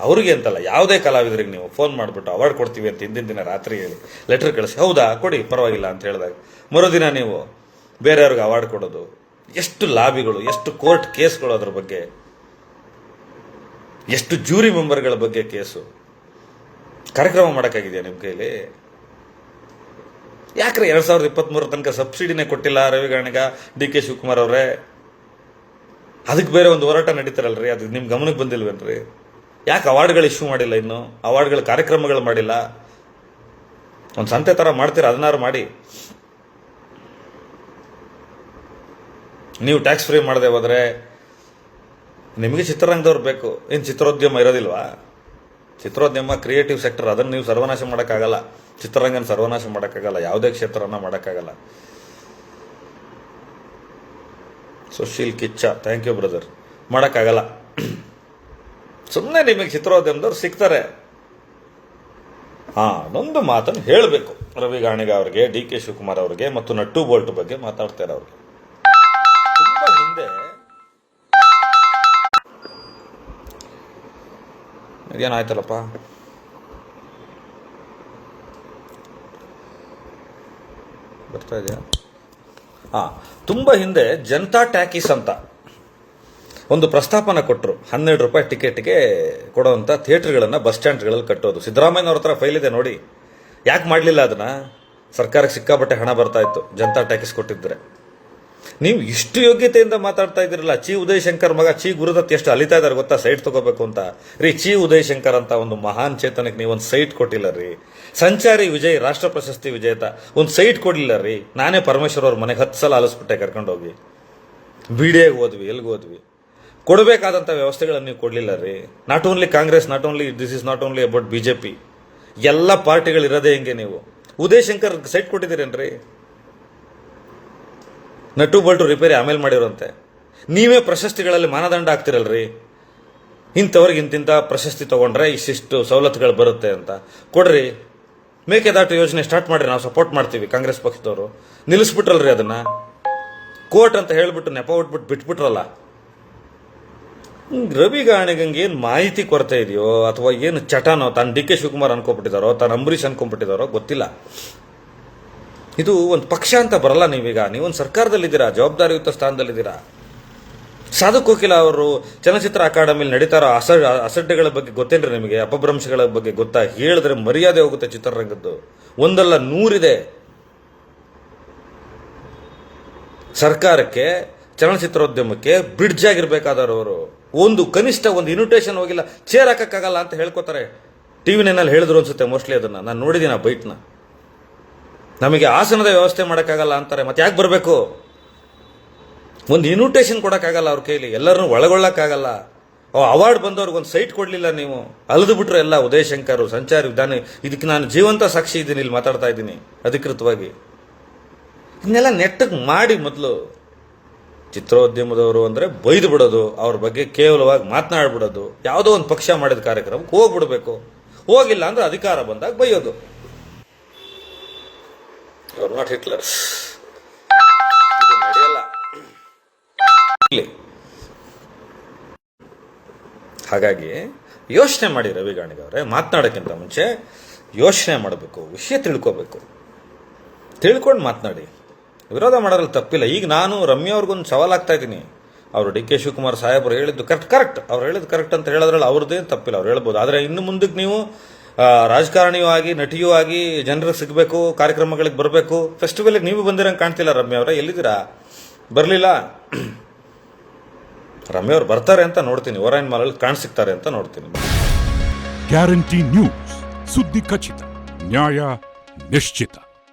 ಅವ್ರಿಗೆ ಅಂತಲ್ಲ, ಯಾವುದೇ ಕಲಾವಿದರಿಗೆ ನೀವು ಫೋನ್ ಮಾಡಿಬಿಟ್ಟು ಅವಾರ್ಡ್ ಕೊಡ್ತೀವಿ ಅಂತ ಹಿಂದಿನ ದಿನ ರಾತ್ರಿ ಹೇಳಿ ಲೆಟರ್ ಕಳಿಸಿ, ಹೌದಾ, ಕೊಡಿ, ಪರವಾಗಿಲ್ಲ ಅಂತ ಹೇಳಿದಾಗ, ಮರುದಿನ ನೀವು ಬೇರೆಯವ್ರಿಗೆ ಅವಾರ್ಡ್ ಕೊಡೋದು, ಎಷ್ಟು ಲಾಬಿಗಳು, ಎಷ್ಟು ಕೋರ್ಟ್ ಕೇಸ್ಗಳು ಅದ್ರ ಬಗ್ಗೆ, ಎಷ್ಟು ಜೂರಿ ಮೆಂಬರ್ಗಳ ಬಗ್ಗೆ ಕೇಸು, ಕಾರ್ಯಕ್ರಮ ಮಾಡೋಕ್ಕಾಗಿದೆಯಾ ನಿಮ್ಮ ಕೈಲಿ? ಯಾಕ್ರೆ ಎರಡು ಸಾವಿರದ ಇಪ್ಪತ್ಮೂರ ತನಕ ಸಬ್ಸಿಡಿನೇ ಕೊಟ್ಟಿಲ್ಲ ರವಿಗಣಿಗ, ಡಿ ಕೆ ಶಿವಕುಮಾರ್ ಅವರೇ? ಅದಕ್ಕೆ ಬೇರೆ ಒಂದು ಹೋರಾಟ ನಡೀತಾರಲ್ರಿ, ಅದು ನಿಮ್ಮ ಗಮನಕ್ಕೆ ಬಂದಿಲ್ವೇನ್ರಿ? ಯಾಕೆ ಅವಾರ್ಡ್ಗಳು ಇಶ್ಯೂ ಮಾಡಿಲ್ಲ ಇನ್ನು? ಅವಾರ್ಡ್ಗಳ ಕಾರ್ಯಕ್ರಮಗಳು ಮಾಡಿಲ್ಲ? ಒಂದು ಸಂತೆ ಥರ ಮಾಡ್ತೀರ, ಅದನ್ನಾರು ಮಾಡಿ. ನೀವು ಟ್ಯಾಕ್ಸ್ ಫ್ರೀ ಮಾಡದೆ ಹೋದರೆ ನಿಮಗೆ ಚಿತ್ರರಂಗದವ್ರು ಬೇಕು. ಏನು ಚಿತ್ರೋದ್ಯಮ ಇರೋದಿಲ್ವಾ? ಚಿತ್ರೋದ್ಯಮ ಕ್ರಿಯೇಟಿವ್ ಸೆಕ್ಟರ್ ಅದನ್ನು ನೀವು ಸರ್ವನಾಶ ಮಾಡೋಕ್ಕಾಗಲ್ಲ. ಚಿತ್ರರಂಗನ ಸರ್ವನಾಶ ಮಾಡೋಕ್ಕಾಗಲ್ಲ, ಯಾವುದೇ ಕ್ಷೇತ್ರನ ಮಾಡೋಕ್ಕಾಗಲ್ಲ. Sushil Kichcha. Thank you brother ಮಾಡೋಕ್ಕಾಗಲ್ಲ. ಸುಮ್ಮನೆ ನಿಮಗೆ ಚಿತ್ರೋದ್ಯಮದವ್ರು ಸಿಗ್ತಾರೆ. ಹಾಂ, ನೊಂದು ಮಾತನ್ನು ಹೇಳಬೇಕು. ರವಿ ಗಾಣಿಗ ಅವರಿಗೆ, ಡಿ ಕೆ ಶಿವಕುಮಾರ್ ಅವರಿಗೆ ಮತ್ತು ನಟ್ಟು ಬೋಲ್ಟ್ ಬಗ್ಗೆ ಮಾತಾಡ್ತಾರೆ ಅವ್ರಿಗೆ ತುಂಬ ಹಿಂದೆ ಇದೇನಾಯ್ತಲ್ಲಪ್ಪ? ಬರ್ತಾ ಇದೆಯಾ? ಹಾ ತುಂಬ ಹಿಂದೆ ಜನತಾ ಟ್ಯಾಕೀಸ್ ಅಂತ ಒಂದು ಪ್ರಸ್ತಾಪನ ಕೊಟ್ಟರು ಹನ್ನೆರಡು ರೂಪಾಯಿ ಟಿಕೆಟ್ಗೆ ಕೊಡುವಂಥ ಥಿಯೇಟ್ರ್ಗಳನ್ನು, ಬಸ್ ಸ್ಟ್ಯಾಂಡ್ಗಳಲ್ಲಿ ಕಟ್ಟೋದು. ಸಿದ್ದರಾಮಯ್ಯನವ್ರ ಹತ್ರ ಫೈಲ್ ಇದೆ ನೋಡಿ. ಯಾಕೆ ಮಾಡಲಿಲ್ಲ ಅದನ್ನು? ಸರ್ಕಾರಕ್ಕೆ ಸಿಕ್ಕಾಪಟ್ಟೆ ಹಣ ಬರ್ತಾ ಇತ್ತು. ಜನತಾ ಟ್ಯಾಕೀಸ್ ಕೊಟ್ಟಿದ್ರೆ. ನೀವು ಇಷ್ಟು ಯೋಗ್ಯತೆಯಿಂದ ಮಾತಾಡ್ತಾ ಇದ್ದೀರಲ್ಲ ಚಿ ಉದಯ್ ಶಂಕರ್ ಮಗ ಚಿ ಗುರುದತ್ ಎಷ್ಟು ಅಲಿತಾ ಇದ್ದಾರೆ ಗೊತ್ತಾ? ಸೈಟ್ ತಗೋಬೇಕು ಅಂತ. ರೀ ಚಿ ಉದಯ್ ಶಂಕರ್ ಅಂತ ಒಂದು ಮಹಾನ್ ಚೇತನಕ್ಕೆ ನೀವು ಒಂದು ಸೈಟ್ ಕೊಟ್ಟಿಲ್ಲ ರೀ. ಸಂಚಾರಿ ವಿಜಯ್, ರಾಷ್ಟ್ರ ಪ್ರಶಸ್ತಿ ವಿಜೇತ, ಒಂದು ಸೈಟ್ ಕೊಡಲಿಲ್ಲ ರೀ. ನಾನೇ ಪರಮೇಶ್ವರ್ ಅವ್ರ ಮನೆಗೆ ಹತ್ತು ಸಲ ಆಲಿಸ್ಬಿಟ್ಟೆ ಕರ್ಕೊಂಡೋಗಿ ಬಿ ಡಿ ಹೋದ್ವಿ ಎಲ್ಲಿಗೆ ಹೋದ್ವಿ ಕೊಡಬೇಕಾದಂಥ ವ್ಯವಸ್ಥೆಗಳನ್ನು ನೀವು ಕೊಡಲಿಲ್ಲ ರೀ. Not only Congress not only this is not only about B J P ಎಲ್ಲ ಪಾರ್ಟಿಗಳು ಇರೋದೇ ಹೆಂಗೆ ನೀವು? ಉದಯ್ ಶಂಕರ್ ಸೈಟ್ ಕೊಟ್ಟಿದ್ದೀರೇನ್ರಿ? ನಟು ಬಲ್ಟು ರಿಪೇರಿ ಆಮೇಲೆ ಮಾಡಿರೋಂತೆ. ನೀವೇ ಪ್ರಶಸ್ತಿಗಳಲ್ಲಿ ಮಾನದಂಡ ಆಗ್ತಿರಲ್ರಿ ಇಂಥವ್ರಿಗೆ ಇಂತಿಂಥ ಪ್ರಶಸ್ತಿ ತಗೊಂಡ್ರೆ ಇಷ್ಟಿಷ್ಟು ಸವಲತ್ತುಗಳು ಬರುತ್ತೆ ಅಂತ. ಕೊಡ್ರಿ. ಮೇಕೆದಾಟು ಯೋಜನೆ ಸ್ಟಾರ್ಟ್ ಮಾಡ್ರಿ, ನಾವು ಸಪೋರ್ಟ್ ಮಾಡ್ತೀವಿ ಕಾಂಗ್ರೆಸ್ ಪಕ್ಷದವರು. ನಿಲ್ಲಿಸ್ಬಿಟ್ರಲ್ರಿ ಅದನ್ನ. ಕೋರ್ಟ್ ಅಂತ ಹೇಳ್ಬಿಟ್ಟು ನೆಪ ಉಟ್ಬಿಟ್ಟು ಬಿಟ್ಬಿಟ್ರಲ್ಲ. ರವಿ ಗಾಣಿಗಂಗೆ ಏನು ಮಾಹಿತಿ ಕೊರತೆ ಇದೆಯೋ, ಅಥವಾ ಏನು ಚಟನೋ, ತಾನು ಡಿ ಕೆ ಶಿವಕುಮಾರ್ ಅನ್ಕೊಂಬಿಟ್ಟಿದಾರೋ ತಾನು ಅಂಬರೀಷ್ ಅನ್ಕೊಂಬಿಟ್ಟಿದಾರೋ ಗೊತ್ತಿಲ್ಲ. ಇದು ಒಂದು ಪಕ್ಷ ಅಂತ ಬರಲ್ಲ ನೀವೀಗ. ನೀವೊಂದು ಸರ್ಕಾರದಲ್ಲಿದ್ದೀರಾ, ಜವಾಬ್ದಾರಿಯುತ ಸ್ಥಾನದಲ್ಲಿದ್ದೀರಾ? ಸಾಧು ಕೋಕಿಲ ಅವರು ಚಲನಚಿತ್ರ ಅಕಾಡೆಮಿಲಿ ನಡೀತಾರೋ ಅಸ, ಅಸಡ್ಡೆಗಳ ಬಗ್ಗೆ ಗೊತ್ತೇನ್ರಿ ನಿಮಗೆ? ಅಪಭ್ರಂಶಗಳ ಬಗ್ಗೆ ಗೊತ್ತಾ? ಹೇಳಿದ್ರೆ ಮರ್ಯಾದೆ ಹೋಗುತ್ತೆ ಚಿತ್ರರಂಗದ್ದು. ಒಂದಲ್ಲ ನೂರಿದೆ. ಸರ್ಕಾರಕ್ಕೆ, ಚಲನಚಿತ್ರೋದ್ಯಮಕ್ಕೆ ಬ್ರಿಡ್ಜ್ ಆಗಿರ್ಬೇಕಾದವರು ಒಂದು ಕನಿಷ್ಠ ಒಂದು ಇನ್ವಿಟೇಷನ್ ಹೋಗಿಲ್ಲ, ಚೇರ್ ಹಾಕಕ್ಕಾಗಲ್ಲ ಅಂತ ಹೇಳ್ಕೋತಾರೆ. ಟಿವಿ ನೈನಲ್ಲಿ ಹೇಳಿದ್ರು ಅನ್ಸುತ್ತೆ ಮೋಸ್ಟ್ಲಿ ಅದನ್ನ. ನಾನು ನೋಡಿದ್ದೀನಿ ಆ ಬೈಟ್ನ. ನಮಗೆ ಆಸನದ ವ್ಯವಸ್ಥೆ ಮಾಡೋಕ್ಕಾಗಲ್ಲ ಅಂತಾರೆ, ಮತ್ತೆ ಯಾಕೆ ಬರಬೇಕು? ಒಂದು ಇನ್ವಿಟೇಷನ್ ಕೊಡೋಕ್ಕಾಗಲ್ಲ ಅವ್ರ ಕೈಲಿ, ಎಲ್ಲರನ್ನೂ ಒಳಗೊಳ್ಳೋಕ್ಕಾಗಲ್ಲ. ಅವಾರ್ಡ್ ಬಂದವ್ರಿಗೆ ಒಂದು ಸೈಟ್ ಕೊಡಲಿಲ್ಲ ನೀವು. ಅಲ್ದು ಬಿಟ್ಟರೆ ಎಲ್ಲ ಉದಯಶಂಕರು ಶಂಕರ್ ಸಂಚಾರಿ ವಿಧಾನ, ಇದಕ್ಕೆ ನಾನು ಜೀವಂತ ಸಾಕ್ಷಿ ಇದ್ದೀನಿ, ಇಲ್ಲಿ ಮಾತಾಡ್ತಾ ಇದ್ದೀನಿ, ಅಧಿಕೃತವಾಗಿ. ಇದನ್ನೆಲ್ಲ ನೆಟ್ಟಗೆ ಮಾಡಿ ಮೊದಲು. ಚಿತ್ರೋದ್ಯಮದವರು ಅಂದರೆ ಬೈದು ಬಿಡೋದು, ಅವ್ರ ಬಗ್ಗೆ ಕೇವಲವಾಗಿ ಮಾತನಾಡ್ಬಿಡೋದು. ಯಾವುದೋ ಒಂದು ಪಕ್ಷ ಮಾಡಿದ ಕಾರ್ಯಕ್ರಮಕ್ಕೆ ಹೋಗ್ಬಿಡ್ಬೇಕು. ಹೋಗಿಲ್ಲ ಅಂದ್ರೆ ಅಧಿಕಾರ ಬಂದಾಗ ಬೈಯೋದು. ಹಿಟ್ಲರ್ ನಡೆಯಲ್ಲ. ಹಾಗಾಗಿ, ಯೋಚನೆ ಮಾಡಿ ರವಿ ಗಾಣಿಗವ್ರೆ ಮಾತನಾಡೋಕ್ಕಿಂತ ಮುಂಚೆ ಯೋಚನೆ ಮಾಡಬೇಕು, ವಿಷಯ ತಿಳ್ಕೋಬೇಕು. ತಿಳ್ಕೊಂಡು ಮಾತನಾಡಿ. ವಿರೋಧ ಮಾಡೋದ್ರಲ್ಲಿ ತಪ್ಪಿಲ್ಲ. ಈಗ ನಾನು ರಮ್ಯವ್ರಿಗೊಂದು ಸವಾಲಾಗ್ತಾ ಇದ್ದೀನಿ. ಅವರು ಡಿ ಕೆ ಶಿವಕುಮಾರ್ ಸಾಹೇಬ್ರು ಹೇಳಿದ್ದು ಕರೆಕ್ಟ್ ಕರೆಕ್ಟ್. ಅವ್ರು ಹೇಳಿದ್ದು ಕರೆಕ್ಟ್ ಅಂತ ಹೇಳೋದ್ರಲ್ಲಿ ಅವ್ರದ್ದೇನು ತಪ್ಪಿಲ್ಲ. ಅವ್ರು ಹೇಳ್ಬೋದು. ಆದರೆ ಇನ್ನು ಮುಂದಕ್ಕೆ ನೀವು ರಾಜಕಾರಣಿಯೂ ಆಗಿ, ನಟಿಯೂ ಆಗಿ ಜನರಿಗೆ ಸಿಗಬೇಕು, ಕಾರ್ಯಕ್ರಮಗಳಿಗೆ ಬರಬೇಕು. ಫೆಸ್ಟಿವಲ್ಗೆ ನೀವು ಬಂದಿರಂಗೆ ಕಾಣ್ತಿಲ್ಲ ರಮ್ಯ ಅವರೇ. ಎಲ್ಲಿದ್ದೀರಾ? ಬರಲಿಲ್ಲ? ರಮ್ಯ ಅವ್ರು ಬರ್ತಾರೆ ಅಂತ ನೋಡ್ತೀನಿ. ಓರೈನ್ ಮಾಲಲ್ಲಿ ಕಾಣ್ ಸಿಗ್ತಾರೆ ಅಂತ ನೋಡ್ತೀನಿ. ಗ್ಯಾರಂಟಿ ನ್ಯೂಸ್ ಸುದ್ದಿ ಖಚಿತ. ನ್ಯಾಯ ನಿಶ್ಚಿತ.